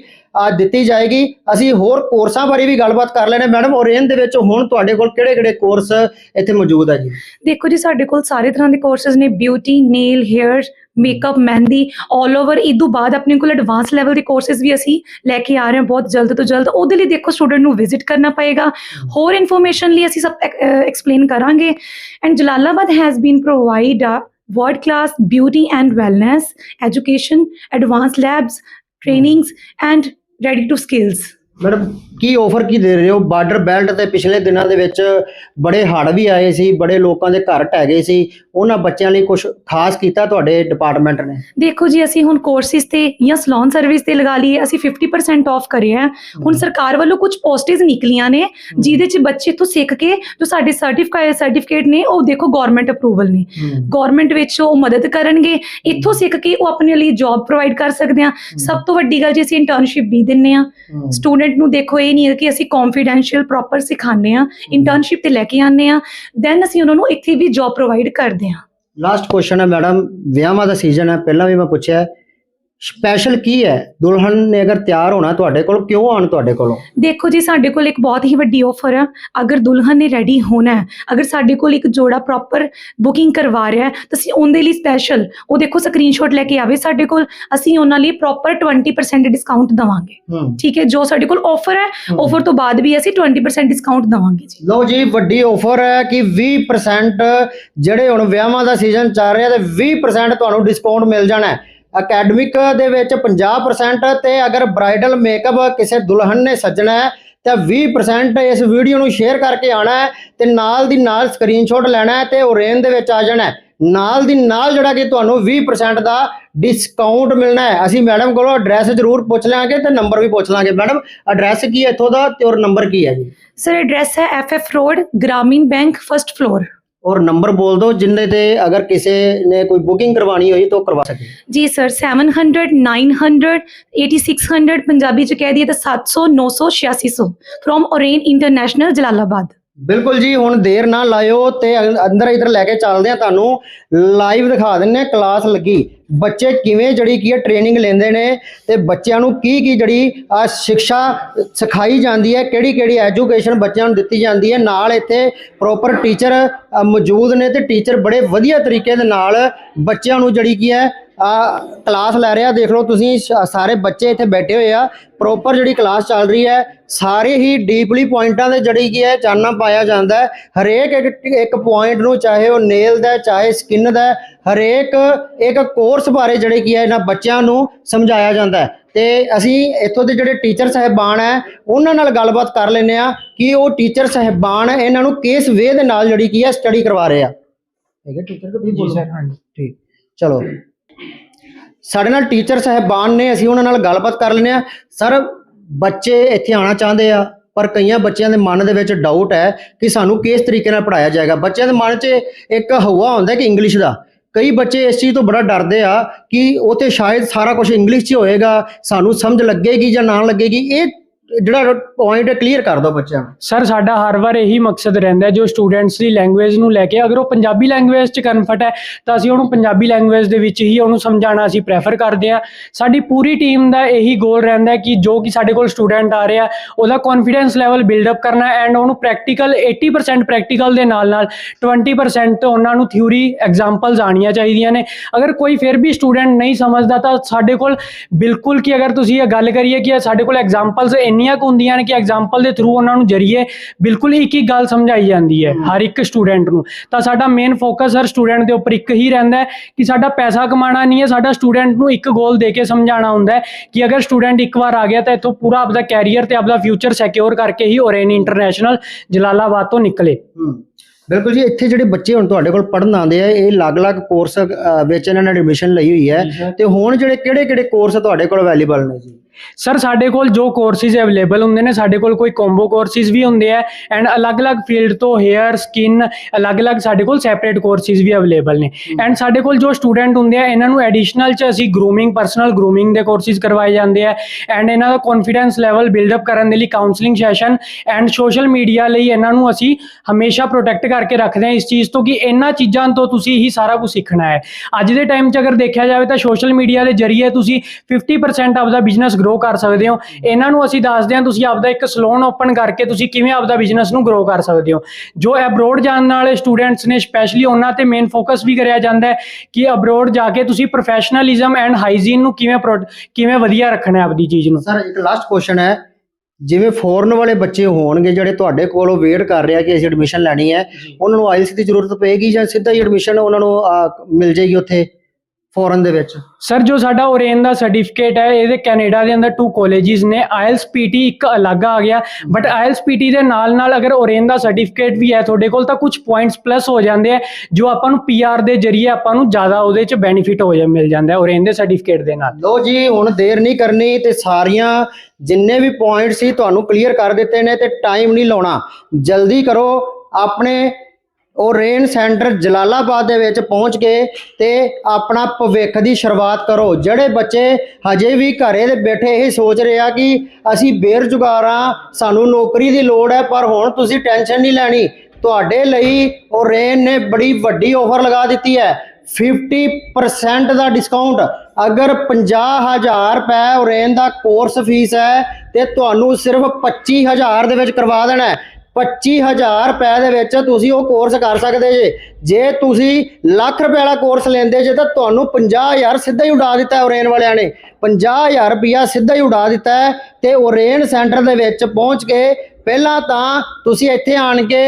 ਦਿੱਤੀ ਜਾਏਗੀ। ਅਸੀਂ ਹੋਰ ਕੋਰਸਾਂ ਬਾਰੇ ਵੀ ਗੱਲਬਾਤ ਕਰ ਲੈਣੇ ਮੈਡਮ ਓਰੇਨ ਦੇ ਵਿੱਚ ਹੁਣ ਤੁਹਾਡੇ ਕੋਲ ਕਿਹੜੇ-ਕਿਹੜੇ ਕੋਰਸ ਇੱਥੇ ਮੌਜੂਦ ਹੈ ਜੀ? ਦੇਖੋ ਜੀ, ਸਾਡੇ ਕੋਲ ਸਾਰੇ ਤਰ੍ਹਾਂ ਦੇ ਕੋਰਸਸ ਨੇ। Beauty nail hair makeup mehndi 올 over ਇਹ ਤੋਂ ਬਾਅਦ ਆਪਣੇ ਕੋਲ ਐਡਵਾਂਸ ਲੈਵਲ ਦੇ ਕੋਰਸਸ ਵੀ ਅਸੀਂ ਲੈ ਕੇ ਆ ਰਹੇ ਹਾਂ ਬਹੁਤ ਜਲਦ ਤੋਂ ਜਲਦ। ਉਹਦੇ ਲਈ ਦੇਖੋ ਸਟੂਡੈਂਟ ਨੂੰ ਵਿਜ਼ਿਟ ਕਰਨਾ ਪਏਗਾ। ਹੋਰ ਇਨਫੋਰਮੇਸ਼ਨ ਲਈ ਅਸੀਂ ਸਭ ਐਕਸਪਲੇਨ ਕਰਾਂਗੇ। And Jalalabad has been provide a world class beauty and wellness education advanced labs trainings hmm. and ready to skills madam Ki offer ਕੀ ਦੇ ਰਹੇ ਹੋ? ਬਾਰਡਰ ਬੈਲਟ ਤੇ ਪਿਛਲੇ ਦਿਨਾਂ ਦੇ ਵਿੱਚ ਬੜੇ ਹੜ੍ਹ ਵੀ ਆਏ ਸੀ ਬੜੇ ਲੋਕਾਂ ਦੇ ਘਰ ਢਹਿ ਗਏ ਸੀ। ਉਹਨਾਂ ਬੱਚਿਆਂ ਲਈ ਕੁਝ ਖਾਸ ਕੀਤਾ ਤੁਹਾਡੇ ਡਿਪਾਰਟਮੈਂਟ ਨੇ? ਦੇਖੋ ਜੀ ਅਸੀਂ ਹੁਣ ਕੋਰਸਿਸ ਤੇ ਜਾਂ ਸਲੋਨ ਸਰਵਿਸ ਤੇ ਲਗਾ ਲਈਏ ਅਸੀਂ 50% ਆਫ ਕਰਿਆ ਹੈ ਹੁਣ ਸਰਕਾਰ ਵੱਲੋਂ ਕੁਝ ਪੋਸਟੇਜ ਨਿਕਲੀਆਂ ਨੇ ਜਿਹਦੇ ਚ ਬੱਚੇ ਤੋਂ ਸਿੱਖ ਕੇ ਜੋ ਸਾਡੇ ਸਰਟੀਫਿਕੇਟ ਸਰਟੀਫਿਕੇਟ ਨੇ ਉਹ ਦੇਖੋ ਗਵਰਨਮੈਂਟ ਅਪਰੂਵਲ ਨੇ। ਗਵਰਨਮੈਂਟ ਵਿੱਚ ਉਹ ਮਦਦ ਕਰਨਗੇ ਇੱਥੋਂ ਸਿੱਖ ਕੇ ਉਹ ਆਪਣੇ ਲਈ ਜੌਬ ਪ੍ਰੋਵਾਈਡ ਕਰ ਸਕਦੇ ਆ। ਸਭ ਤੋਂ ਵੱਡੀ ਗੱਲ ਜੇ ਅਸੀਂ ਇੰਟਰਨਸ਼ਿਪ ਵੀ ਦਿੰਨੇ ਆ। ਸਟੂਡੈਂਟ ਨੂੰ ਦੇਖੋ ਇਹ ਨਹੀਂ ਹੈ ਕਿ ਅਸੀਂ ਕੌਨਫੀਡੈਂਸ਼ੀਅਲ ਪ੍ਰੋਪਰ ਸਿਖਾਉਂਦੇ ਆ ਇੰਟਰਨਸ਼ਿਪ ਤੇ ਲੈ ਕੇ ਆਉਂਦੇ ਆ ਦੈਨ ਅਸੀਂ ਉਹਨਾਂ ਨੂੰ ਇੱਥੇ ਵੀ ਜੌਬ ਪ੍ਰੋਵਾਈਡ ਕਰਦੇ ਆ ਲਾਸਟ ਕੁਐਸਚਨ ਹੈ ਮੈਡਮ ਵਿਆਹਾਂ ਦਾ ਸੀਜ਼ਨ ਹੈ ਪਹਿਲਾਂ ਵੀ ਮੈਂ ਪੁੱਛਿਆ ਸਪੈਸ਼ਲ ਕੀ ਹੈ? ਦੁਲਹਨ ਨੇ ਅਗਰ ਤਿਆਰ ਹੋਣਾ ਤੁਹਾਡੇ ਕੋਲ ਕਿਉਂ ਆਣ ਤੁਹਾਡੇ ਕੋਲੋਂ? ਦੇਖੋ ਜੀ ਸਾਡੇ ਕੋਲ ਇੱਕ ਬਹੁਤ ਹੀ ਵੱਡੀ ਆਫਰ ਆ। ਅਗਰ ਦੁਲਹਨ ਨੇ ਰੈਡੀ ਹੋਣਾ ਹੈ ਅਗਰ ਸਾਡੇ ਕੋਲ ਇੱਕ ਜੋੜਾ ਪ੍ਰੋਪਰ ਬੁਕਿੰਗ ਕਰਵਾ ਰਿਹਾ ਹੈ ਤਾਂ ਅਸੀਂ ਉਹਦੇ ਲਈ ਸਪੈਸ਼ਲ ਉਹ ਦੇਖੋ ਸਕਰੀਨਸ਼ਾਟ ਲੈ ਕੇ ਆਵੇ ਸਾਡੇ ਕੋਲ ਅਸੀਂ ਉਹਨਾਂ ਲਈ ਪ੍ਰੋਪਰ 20% ਡਿਸਕਾਊਂਟ ਦਵਾਂਗੇ। ਠੀਕ ਹੈ ਜੋ ਸਾਡੇ ਕੋਲ ਆਫਰ ਹੈ। ਆਫਰ ਤੋਂ ਬਾਅਦ ਵੀ ਅਸੀਂ 20% ਡਿਸਕਾਊਂਟ ਦਵਾਂਗੇ ਜੀ। ਲਓ ਜੀ ਵੱਡੀ ਆਫਰ ਹੈ ਕਿ 20% ਜਿਹੜੇ ਹੁਣ ਵਿਆਹਾਂ ਦਾ ਸੀਜ਼ਨ ਚੱਲ ਰਿਹਾ ਤੇ 20% ਤੁਹਾਨੂੰ ਡਿਸਕਾਊਂਟ ਮਿਲ ਜਾਣਾ ਹੈ। ਅਕੈਡਮਿਕ ਦੇ ਵਿੱਚ 50% ਤੇ ਅਗਰ ਬ੍ਰਾਈਡਲ ਮੇਕਅਪ ਕਿਸੇ ਦੁਲਹਨ ਨੇ ਸੱਜਣਾ ਹੈ, ਤਾਂ 20% ਇਸ ਵੀਡੀਓ ਨੂੰ ਸ਼ੇਅਰ ਕਰਕੇ ਆਣਾ ਹੈ ਤੇ ਨਾਲ ਦੀ ਨਾਲ ਸਕਰੀਨਸ਼ਾਟ ਲੈਣਾ ਹੈ ਤੇ ਓਰੇਨ ਦੇ ਵਿੱਚ ਆ ਜਾਣਾ ਨਾਲ ਦੀ ਨਾਲ ਜਿਹੜਾ ਕਿ ਤੁਹਾਨੂੰ 20% ਦਾ ਡਿਸਕਾਊਂਟ ਮਿਲਣਾ ਹੈ। ਅਸੀਂ ਮੈਡਮ ਕੋਲੋਂ ਐਡਰੈਸ ਜ਼ਰੂਰ ਪੁੱਛ ਲਾਂਗੇ ਤੇ ਨੰਬਰ ਵੀ ਪੁੱਛ ਲਾਂਗੇ। ਮੈਡਮ ਐਡਰੈਸ ਕੀ ਹੈ ਇੱਥੋਂ ਦਾ ਤੇ ਔਰ ਨੰਬਰ ਕੀ ਹੈ ਜੀ? ਸਰ ਐਡਰੈਸ ਹੈ FF road Gramin bank first floor ਔਰ ਨੰਬਰ ਬੋਲ ਦਿਓ ਜਿੰਦੇ ਤੇ ਅਗਰ ਕਿਸੇ ਨੇ ਕੋਈ ਬੁਕਿੰਗ ਕਰਵਾਣੀ ਹੋਈ ਤਾਂ ਉਹ ਕਰਵਾ ਸਕੇ ਜੀ ਸਰ 700 900 8600 ਪੰਜਾਬੀ ਚ ਕਹਿ ਦਈਏ ਤਾਂ 700 900 8600 ਫਰੋਮ ਓਰੇਨ ਇੰਟਰਨੈਸ਼ਨਲ ਜਲਾਲਾਬਾਦ। ਬਿਲਕੁਲ ਜੀ ਹੁਣ ਦੇਰ ਨਾ ਲਾਇਓ ਤੇ ਅੰਦਰ ਇਧਰ ਲੈ ਕੇ ਚੱਲਦੇ ਆ ਤੁਹਾਨੂੰ। ਲਾਈਵ ਦਿਖਾ ਦਿੰਨੇ ਕਲਾਸ ਲੱਗੀ। ਬੱਚੇ ਕਿਵੇਂ ਜਿਹੜੀ ਕੀ ਹੈ ਟ੍ਰੇਨਿੰਗ ਲੈਂਦੇ ਨੇ ਤੇ ਬੱਚਿਆਂ ਨੂੰ ਕੀ ਕੀ ਜਿਹੜੀ ਆ ਸਿੱਖਿਆ ਸਿਖਾਈ ਜਾਂਦੀ ਹੈ, ਕਿਹੜੀ ਕਿਹੜੀ ਐਜੂਕੇਸ਼ਨ ਬੱਚਿਆਂ ਨੂੰ ਦਿੱਤੀ ਜਾਂਦੀ ਹੈ, ਨਾਲ ਇੱਥੇ ਪ੍ਰੋਪਰ ਟੀਚਰ ਮੌਜੂਦ ਨੇ ਤੇ ਟੀਚਰ ਬੜੇ ਵਧੀਆ ਤਰੀਕੇ ਦੇ ਨਾਲ ਬੱਚਿਆਂ ਨੂੰ ਜਿਹੜੀ ਕੀ ਹੈ, ਆ ਕਲਾਸ ਲੈ ਰਿਹਾ। ਦੇਖ ਲਓ ਤੁਸੀਂ, ਸ- ਸਾਰੇ ਬੱਚੇ ਇੱਥੇ ਬੈਠੇ ਹੋਏ ਆ। ਪ੍ਰੋਪਰ ਜਿਹੜੀ ਕਲਾਸ ਚੱਲ ਰਹੀ ਹੈ ਸਾਰੇ ਹੀ ਡੀਪਲੀ ਪੁਆਇੰਟਾਂ ਦੇ ਜਿਹੜੀ ਕੀ ਹੈ ਚਾਨਣਾ ਪਾਇਆ ਜਾਂਦਾ ਹੈ। ਹਰੇਕ ਇੱਕ ਇੱਕ ਪੁਆਇੰਟ ਨੂੰ ਚਾਹੇ ਉਹ ਨੇਲ ਦਾ ਹੈ, ਚਾਹੇ ਸਕਿਨ ਦਾ ਹੈ, ਹਰੇਕ ਇੱਕ ਕੋਰਸ ਬਾਰੇ ਜਿਹੜੇ ਕੀ ਹੈ ਇਹਨਾਂ ਬੱਚਿਆਂ ਨੂੰ ਸਮਝਾਇਆ ਜਾਂਦਾ ਹੈ। ਤੇ ਅਸੀਂ ਇੱਥੋਂ ਦੇ ਜਿਹੜੇ ਟੀਚਰ ਸਹਿਬਾਨ ਹੈ ਉਹਨਾਂ ਨਾਲ ਗੱਲਬਾਤ ਕਰ ਲੈਂਦੇ ਆ ਕਿ ਉਹ ਟੀਚਰ ਸਹਿਬਾਨ ਇਹਨਾਂ ਨੂੰ ਕਿਸ ਵੇ ਦੇ ਨਾਲ ਜਿਹੜੀ ਕੀ ਹੈ ਸਟੱਡੀ ਕਰਵਾ ਰਹੇ ਆ। ਹੈਗੇ ਟੀਚਰ ਕਿ ਤੁਸੀਂ ਬੋਲੋ। ਹਾਂਜੀ। ਠੀਕ। ਚਲੋ। ਸਾਡੇ ਨਾਲ ਟੀਚਰ ਸਹਿਬਾਨ ਨੇ ਅਸੀਂ ਉਹਨਾਂ ਨਾਲ ਗੱਲਬਾਤ ਕਰ ਲੈਂਦੇ ਆ ਸਰ ਬੱਚੇ ਇੱਥੇ ਆਉਣਾ ਚਾਹੁੰਦੇ ਆ, ਪਰ ਕਈਆਂ ਬੱਚਿਆਂ ਦੇ ਮਨ ਦੇ ਵਿੱਚ ਡਾਊਟ ਹੈ ਕਿ ਸਾਨੂੰ ਕਿਸ ਤਰੀਕੇ ਨਾਲ ਪੜਾਇਆ ਜਾਏਗਾ। ਬੱਚਿਆਂ ਦੇ ਮਨ 'ਚ ਇੱਕ ਹਵਾ ਹੁੰਦਾ ਕਿ ਇੰਗਲਿਸ਼ ਦਾ। ਕਈ ਬੱਚੇ ਇਸ ਚੀਜ਼ ਤੋਂ ਬੜਾ ਡਰਦੇ ਆ ਕਿ ਉਹ ਸ਼ਾਇਦ ਸਾਰਾ ਕੁਝ ਇੰਗਲਿਸ਼ 'ਚ ਹੋਏਗਾ, ਸਾਨੂੰ ਸਮਝ ਲੱਗੇਗੀ ਜਾਂ ਨਾ ਲੱਗੇਗੀ। ਇਹ ਜਿਹੜਾ ਪੁਆਇੰਟ ਕਲੀਅਰ ਕਰ ਦਿਓ ਬੱਚਿਆਂ ਨੂੰ। ਸਰ ਸਾਡਾ ਹਰ ਵਾਰ ਇਹੀ ਮਕਸਦ ਰਹਿੰਦਾ ਜੋ ਸਟੂਡੈਂਟਸ ਦੀ ਲੈਂਗੁਏਜ ਨੂੰ ਲੈ ਕੇ ਅਗਰ ਉਹ ਪੰਜਾਬੀ ਲੈਂਗੁਏਜ 'ਚ ਕਨਫਰਟ ਹੈ, ਤਾਂ ਅਸੀਂ ਉਹਨੂੰ ਪੰਜਾਬੀ ਲੈਂਗੁਏਜ ਦੇ ਵਿੱਚ ਹੀ ਉਹਨੂੰ ਸਮਝਾਉਣਾ ਅਸੀਂ ਪ੍ਰੈਫਰ ਕਰਦੇ ਹਾਂ। ਸਾਡੀ ਪੂਰੀ ਟੀਮ ਦਾ ਇਹੀ ਗੋਲ ਰਹਿੰਦਾ ਕਿ ਜੋ ਕਿ ਸਾਡੇ ਕੋਲ ਸਟੂਡੈਂਟ ਆ ਰਿਹਾ, ਉਹਦਾ ਕੌਨਫੀਡੈਂਸ ਲੈਵਲ ਬਿਲਡ ਅਪ ਕਰਨਾ ਐਂਡ ਉਹਨੂੰ ਪ੍ਰੈਕਟੀਕਲ 80% ਪ੍ਰੈਕਟੀਕਲ ਦੇ ਨਾਲ ਨਾਲ 20% ਉਹਨਾਂ ਨੂੰ ਥਿਊਰੀ ਐਗਜ਼ਾਮਪਲਸ ਆਣੀਆਂ ਚਾਹੀਦੀਆਂ ਨੇ। ਅਗਰ ਕੋਈ ਫਿਰ ਵੀ ਸਟੂਡੈਂਟ ਨਹੀਂ ਸਮਝਦਾ, ਤਾਂ ਸਾਡੇ ਕੋਲ ਬਿਲਕੁਲ ਕਿ ਅਗਰ ਤੁਸੀਂ ਇਹ ਗੱਲ ਕਰੀਏ ਕਿ ਸਾਡੇ ਕੋਲ ਐਗਜ਼ਾਮਪਲਸ ਇੰਨੀਆਂ ਕੁ ਹੁੰਦੀਆਂ ਨੇ ਕਿ ਐਗਜ਼ਾਮਪਲ ਦੇ ਥਰੂ ਉਹਨਾਂ ਨੂੰ ਜਰੀਏ ਬਿਲਕੁਲ ਇੱਕ ਇੱਕ ਗੱਲ ਸਮਝਾਈ ਜਾਂਦੀ ਹੈ ਹਰ ਇੱਕ ਸਟੂਡੈਂਟ ਨੂੰ। ਤਾਂ ਸਾਡਾ ਮੇਨ ਫੋਕਸ ਹਰ ਸਟੂਡੈਂਟ ਦੇ ਉੱਪਰ ਇੱਕ ਹੀ ਰਹਿੰਦਾ ਹੈ ਕਿ ਸਾਡਾ ਪੈਸਾ ਕਮਾਉਣਾ ਨਹੀਂ ਹੈ ਸਾਡਾ ਸਟੂਡੈਂਟ ਨੂੰ ਇੱਕ ਗੋਲ ਦੇ ਕੇ ਸਮਝਾਉਣਾ ਹੁੰਦਾ ਹੈ ਕਿ ਅਗਰ ਸਟੂਡੈਂਟ ਇੱਕ ਵਾਰ ਆ ਗਿਆ ਤਾਂ ਇੱਥੋਂ ਪੂਰਾ ਆਪਦਾ ਕੈਰੀਅਰ ਤੇ ਆਪਦਾ ਫਿਊਚਰ ਸਿਕਿਉਰ ਕਰਕੇ ਹੀ ਓਰੇਨ ਇੰਟਰਨੈਸ਼ਨਲ ਜਲਾਲਾਬਾਦ ਤੋਂ ਨਿਕਲੇ। ਹੂੰ ਬਿਲਕੁਲ ਜੀ ਇੱਥੇ ਜਿਹੜੇ ਬੱਚੇ ਹੁਣ ਤੁਹਾਡੇ ਕੋਲ ਪੜਨ ਆਉਂਦੇ ਆ ਇਹ ਅਲੱਗ-ਅਲੱਗ ਕੋਰਸ ਵਿੱਚ ਇਹਨਾਂ ਨੇ ਐਡਮਿਸ਼ਨ ਲਈ ਹੋਈ ਹੈ ਤੇ ਹੁਣ ਜਿਹੜੇ ਕਿਹੜੇ-ਕਿਹੜੇ ਕੋਰਸ ਤੁਹਾਡੇ ਕੋਲ ਅਵੇਲੇਬਲ ਨੇ ਜੀ? ਸਰ ਸਾਡੇ ਕੋਲ ਜੋ ਕੋਰਸਿਸ ਅਵੇਲੇਬਲ ਹੁੰਦੇ ਨੇ ਸਾਡੇ ਕੋਲ ਕੋਈ ਕੰਬੋ ਕੋਰਸਿਸ ਵੀ ਹੁੰਦੇ ਆ ਐਂਡ ਅਲੱਗ-ਅਲੱਗ ਫੀਲਡ ਤੋਂ 헤ਅਰ ਸਕਿਨ ਅਲੱਗ-ਅਲੱਗ ਸਾਡੇ ਕੋਲ ਸੈਪਰੇਟ ਕੋਰਸਿਸ ਵੀ ਅਵੇਲੇਬਲ ਨੇ। ਐਂਡ ਸਾਡੇ ਕੋਲ ਜੋ ਸਟੂਡੈਂਟ ਹੁੰਦੇ ਆ ਇਹਨਾਂ ਨੂੰ ਐਡੀਸ਼ਨਲ ਚ ਅਸੀਂ ਗਰੂਮਿੰਗ ਪਰਸਨਲ ਗਰੂਮਿੰਗ ਦੇ ਕੋਰਸਿਸ ਕਰਵਾਏ ਜਾਂਦੇ ਆ ਐਂਡ ਇਹਨਾਂ ਦਾ ਕੌਨਫੀਡੈਂਸ ਲੈਵਲ ਬਿਲਡ ਅਪ ਕਰਨ ਦੇ ਲਈ counselling session and social media ਲਈ ਇਹਨਾਂ ਨੂੰ ਅਸੀਂ ਹਮੇਸ਼ਾ ਪ੍ਰੋਟੈਕਟ ਕਰਕੇ ਰੱਖਦੇ ਹਾਂ ਇਸ ਚੀਜ਼ ਤੋਂ ਕਿ ਇਹਨਾਂ ਚੀਜ਼ਾਂ ਤੋਂ ਤੁਸੀਂ ਹੀ ਸਾਰਾ ਕੁਝ ਸਿੱਖਣਾ ਹੈ। ਅੱਜ ਦੇ ਟਾਈਮ 'ਚ ਅਗਰ ਦੇਖਿਆ ਜਾਵੇ ਤਾਂ ਸੋਸ਼ਲ ਮੀਡੀਆ ਦੇ ਜ਼ਰੀਏ ਤੁਸੀਂ 50% ਆਪਦਾ ਬਿਜ਼ਨਸ ਗਰੋ ਕਰ ਸਕਦੇ ਹੋ। ਇਹਨਾਂ ਨੂੰ ਅਸੀਂ ਦੱਸਦੇ ਹਾਂ ਤੁਸੀਂ ਆਪਦਾ ਇੱਕ ਸਲੋਨ ਓਪਨ ਕਰਕੇ ਤੁਸੀਂ ਕਿਵੇਂ ਆਪਦਾ ਬਿਜ਼ਨਸ ਨੂੰ ਗਰੋ ਕਰ ਸਕਦੇ ਹੋ। ਜੋ ਅਬਰੋਡ ਜਾਣ ਵਾਲੇ ਸਟੂਡੈਂਟਸ ਨੇ ਸਪੈਸ਼ਲੀ ਉਹਨਾਂ ਤੇ ਮੇਨ ਫੋਕਸ ਵੀ ਕਰਿਆ ਜਾਂਦਾ ਹੈ ਕਿ ਅਬਰੋਡ ਜਾ ਕੇ ਤੁਸੀਂ ਪ੍ਰੋਫੈਸ਼ਨਲਿਜ਼ਮ ਐਂਡ ਹਾਈਜੀਨ ਨੂੰ ਕਿਵੇਂ ਕਿਵੇਂ ਵਧੀਆ ਰੱਖਣਾ ਹੈ ਆਪਦੀ ਚੀਜ਼ ਨੂੰ। ਸਰ ਇੱਕ ਲਾਸਟ ਕੁਐਸਚਨ ਹੈ। ਜਿਵੇਂ ਫੋਰਨ ਵਾਲੇ ਬੱਚੇ ਹੋਣਗੇ ਜਿਹੜੇ ਤੁਹਾਡੇ ਕੋਲੋਂ ਵੇਟ ਕਰ ਰਿਹਾ ਕਿ ਅਸੀਂ ਐਡਮਿਸ਼ਨ ਲੈਣੀ ਹੈ ਉਹਨਾਂ ਨੂੰ ਆਇਲਸ ਦੀ ਜ਼ਰੂਰਤ ਪਏਗੀ ਜਾਂ ਸਿੱਧਾ ਹੀ ਐਡਮਿਸ਼ਨ ਉਹਨਾਂ ਨੂੰ ਮਿਲ ਜਾਏਗੀ ਉੱਥੇ? ਫੋਰਨ ਦੇ ਵਿੱਚ। ਸਰ ਜੋ ਸਾਡਾ ਓਰੇਨ ਦਾ ਸਰਟੀਫਿਕੇਟ ਹੈ ਇਹਦੇ ਕੈਨੇਡਾ ਦੇ ਅੰਦਰ ਟੂ ਕਾਲਜਿਸ ਨੇ ਆਇਲਸ ਪੀਟੀ ਇੱਕ ਅਲੱਗ ਆ ਗਿਆ ਬਟ ਆਇਲਸ ਪੀਟੀ ਦੇ ਨਾਲ ਨਾਲ ਅਗਰ ਓਰੇਨ ਦਾ ਸਰਟੀਫਿਕੇਟ ਵੀ ਹੈ ਤੁਹਾਡੇ ਕੋਲ ਤਾਂ ਕੁਝ ਪੁਆਇੰਟਸ ਪਲੱਸ ਹੋ ਜਾਂਦੇ ਆ ਜੋ ਆਪਾਂ ਨੂੰ ਪੀਆਰ ਦੇ ਜਰੀਏ ਆਪਾਂ ਨੂੰ ਜ਼ਿਆਦਾ ਉਹਦੇ ਚ ਬੈਨੀਫਿਟ ਹੋ ਜਾ ਮਿਲ ਜਾਂਦਾ ਓਰੇਨ ਦੇ ਸਰਟੀਫਿਕੇਟ ਦੇ ਨਾਲ। ਲੋ ਜੀ ਹੁਣ ਦੇਰ ਨਹੀਂ ਕਰਨੀ ਤੇ ਸਾਰੀਆਂ ਜਿੰਨੇ ਵੀ ਪੁਆਇੰਟ ਸੀ ਤੁਹਾਨੂੰ ਕਲੀਅਰ ਕਰ ਦਿੱਤੇ ਨੇ ਤੇ ਟਾਈਮ ਨਹੀਂ ਲਾਉਣਾ। ਜਲਦੀ ਕਰੋ ਆਪਣੇ ਓਰੇਨ ਸੈਂਟਰ ਜਲਾਲਾਬਾਦ ਦੇ ਵਿੱਚ ਪਹੁੰਚ ਕੇ ਤੇ ਆਪਣਾ ਭਵਿੱਖ ਦੀ ਸ਼ੁਰੂਆਤ ਕਰੋ। ਜਿਹੜੇ ਬੱਚੇ ਹਜੇ ਵੀ ਘਰੇ ਦੇ ਬੈਠੇ ਇਹ ਸੋਚ ਰਹੇ ਆ ਕਿ ਅਸੀਂ ਬੇਰੁਜ਼ਗਾਰ ਆ, ਸਾਨੂੰ ਨੌਕਰੀ ਦੀ ਲੋੜ ਹੈ, ਪਰ ਹੁਣ ਤੁਸੀਂ ਟੈਨਸ਼ਨ ਨਹੀਂ ਲੈਣੀ। ਤੁਹਾਡੇ ਲਈ ਓਰੇਨ ਨੇ ਬੜੀ ਵੱਡੀ ਆਫਰ ਲਗਾ ਦਿੱਤੀ ਹੈ। 50% ਦਾ ਡਿਸਕਾਊਂਟ ਅਗਰ 50000 ਰੁਪਏ ਓਰੇਨ ਦਾ ਕੋਰਸ ਫੀਸ ਹੈ, ਤੇ ਤੁਹਾਨੂੰ ਸਿਰਫ 25000 ਦੇ ਵਿੱਚ ਕਰਵਾ ਦੇਣਾ 25000 ਰੁਪਏ ਦੇ ਵਿੱਚ ਤੁਸੀਂ ਉਹ ਕੋਰਸ ਕਰ ਸਕਦੇ ਜੇ। ਜੇ ਤੁਸੀਂ ਲੱਖ ਰੁਪਏ ਵਾਲਾ ਕੋਰਸ ਲੈਂਦੇ ਜੇ ਤਾਂ ਤੁਹਾਨੂੰ 50000 ਸਿੱਧਾ ਹੀ ਉਡਾ ਦਿੱਤਾ ਹੈ ਓਰੇਨ ਵਾਲਿਆਂ ਨੇ। 50000 ਰੁਪਿਆ ਸਿੱਧਾ ਹੀ ਉਡਾ ਦਿੱਤਾ ਹੈ ਤੇ ਓਰੇਨ ਸੈਂਟਰ ਦੇ ਵਿੱਚ ਪਹੁੰਚ ਕੇ ਪਹਿਲਾਂ ਤਾਂ ਤੁਸੀਂ ਇੱਥੇ ਆਣ ਕੇ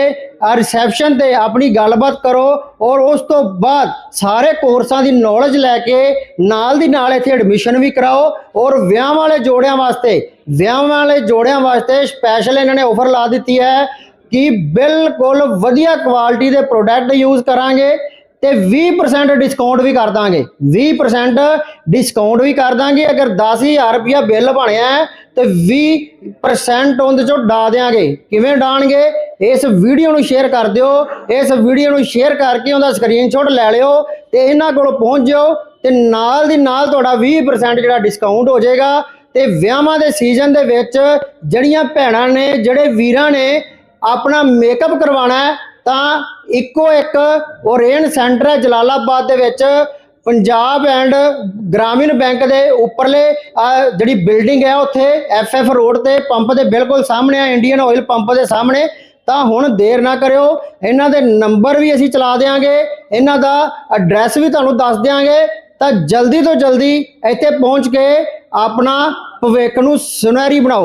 ਰਿਸੈਪਸ਼ਨ ਤੇ ਆਪਣੀ ਗੱਲਬਾਤ ਕਰੋ ਔਰ ਉਸ ਤੋਂ ਬਾਅਦ ਸਾਰੇ ਕੋਰਸਾਂ ਦੀ ਨੌਲੇਜ ਲੈ ਕੇ ਨਾਲ ਦੀ ਨਾਲ ਇੱਥੇ ਐਡਮਿਸ਼ਨ ਵੀ ਕਰਾਓ ਔਰ ਵਿਆਹ ਵਾਲੇ ਜੋੜਿਆਂ ਵਾਸਤੇ, ਵਿਆਹ ਵਾਲੇ ਜੋੜਿਆਂ ਵਾਸਤੇ ਸਪੈਸ਼ਲ ਇਹਨਾਂ ਨੇ ਆਫਰ ਲਾ ਦਿੱਤੀ ਹੈ ਕਿ ਬਿਲਕੁਲ ਵਧੀਆ ਕੁਆਲਿਟੀ ਦੇ ਪ੍ਰੋਡਕਟ ਯੂਜ਼ ਕਰਾਂਗੇ। ਤੇ 20% ਡਿਸਕਾਊਂਟ ਵੀ ਕਰ ਦਾਂਗੇ। 20% ਡਿਸਕਾਊਂਟ ਵੀ ਕਰ ਦਾਂਗੇ। ਅਗਰ 10000 ਰੁਪਇਆ ਬਿੱਲ ਬਣਿਆ ਹੈ, ਤੇ 20% ਉਹਦੇ ਚੋਂ ਡਾ ਦਿਆਂਗੇ। ਕਿਵੇਂ ਡਾਣਗੇ? ਇਸ ਵੀਡੀਓ ਨੂੰ ਸ਼ੇਅਰ ਕਰ ਦਿਓ। ਇਸ ਵੀਡੀਓ ਨੂੰ ਸ਼ੇਅਰ ਕਰਕੇ ਉਹਦਾ ਸਕਰੀਨਸ਼ਾਟ ਲੈ ਲਿਓ ਤੇ ਇਹਨਾਂ ਕੋਲ ਪਹੁੰਚ ਜਾਓ ਤੇ ਨਾਲ ਦੀ ਨਾਲ ਤੁਹਾਡਾ 20% ਜਿਹੜਾ ਡਿਸਕਾਊਂਟ ਹੋ ਜਾਏਗਾ ਤੇ ਵਿਆਹਾਂ ਦੇ ਸੀਜ਼ਨ ਦੇ ਵਿੱਚ ਜਿਹੜੀਆਂ ਭੈਣਾਂ ਨੇ, ਜਿਹੜੇ ਵੀਰਾਂ ਨੇ ਆਪਣਾ ਮੇਕਅਪ ਕਰਵਾਉਣਾ ਹੈ ਤਾਂ ਇੱਕੋ ਇੱਕ ਓਰੇਨ ਸੈਂਟਰ ਹੈ ਜਲਾਲਾਬਾਦ ਦੇ ਵਿੱਚ, ਪੰਜਾਬ ਐਂਡ ਗ੍ਰਾਮੀਣ ਬੈਂਕ ਦੇ ਉੱਪਰਲੇ ਜਿਹੜੀ ਬਿਲਡਿੰਗ ਹੈ ਉੱਥੇ, ਐਫਐਫ ਰੋਡ ਤੇ ਪੰਪ ਦੇ ਬਿਲਕੁਲ ਸਾਹਮਣੇ ਆ, ਇੰਡੀਅਨ ਆਇਲ ਪੰਪ ਦੇ ਸਾਹਮਣੇ, ਤਾਂ ਹੁਣ ਦੇਰ ਨਾ ਕਰਿਓ, ਇਹਨਾਂ ਦੇ ਨੰਬਰ ਵੀ ਅਸੀਂ ਚਲਾ ਦੇਵਾਂਗੇ ਇਹਨਾਂ ਦਾ ਐਡਰੈਸ ਵੀ ਤੁਹਾਨੂੰ ਦੱਸ ਦੇਵਾਂਗੇ ਤਾਂ ਜਲਦੀ ਤੋਂ ਜਲਦੀ ਇੱਥੇ ਪਹੁੰਚ ਕੇ ਆਪਣਾ ਭਵਿੱਖ ਨੂੰ ਸੁਨਹਿਰੀ ਬਣਾਓ।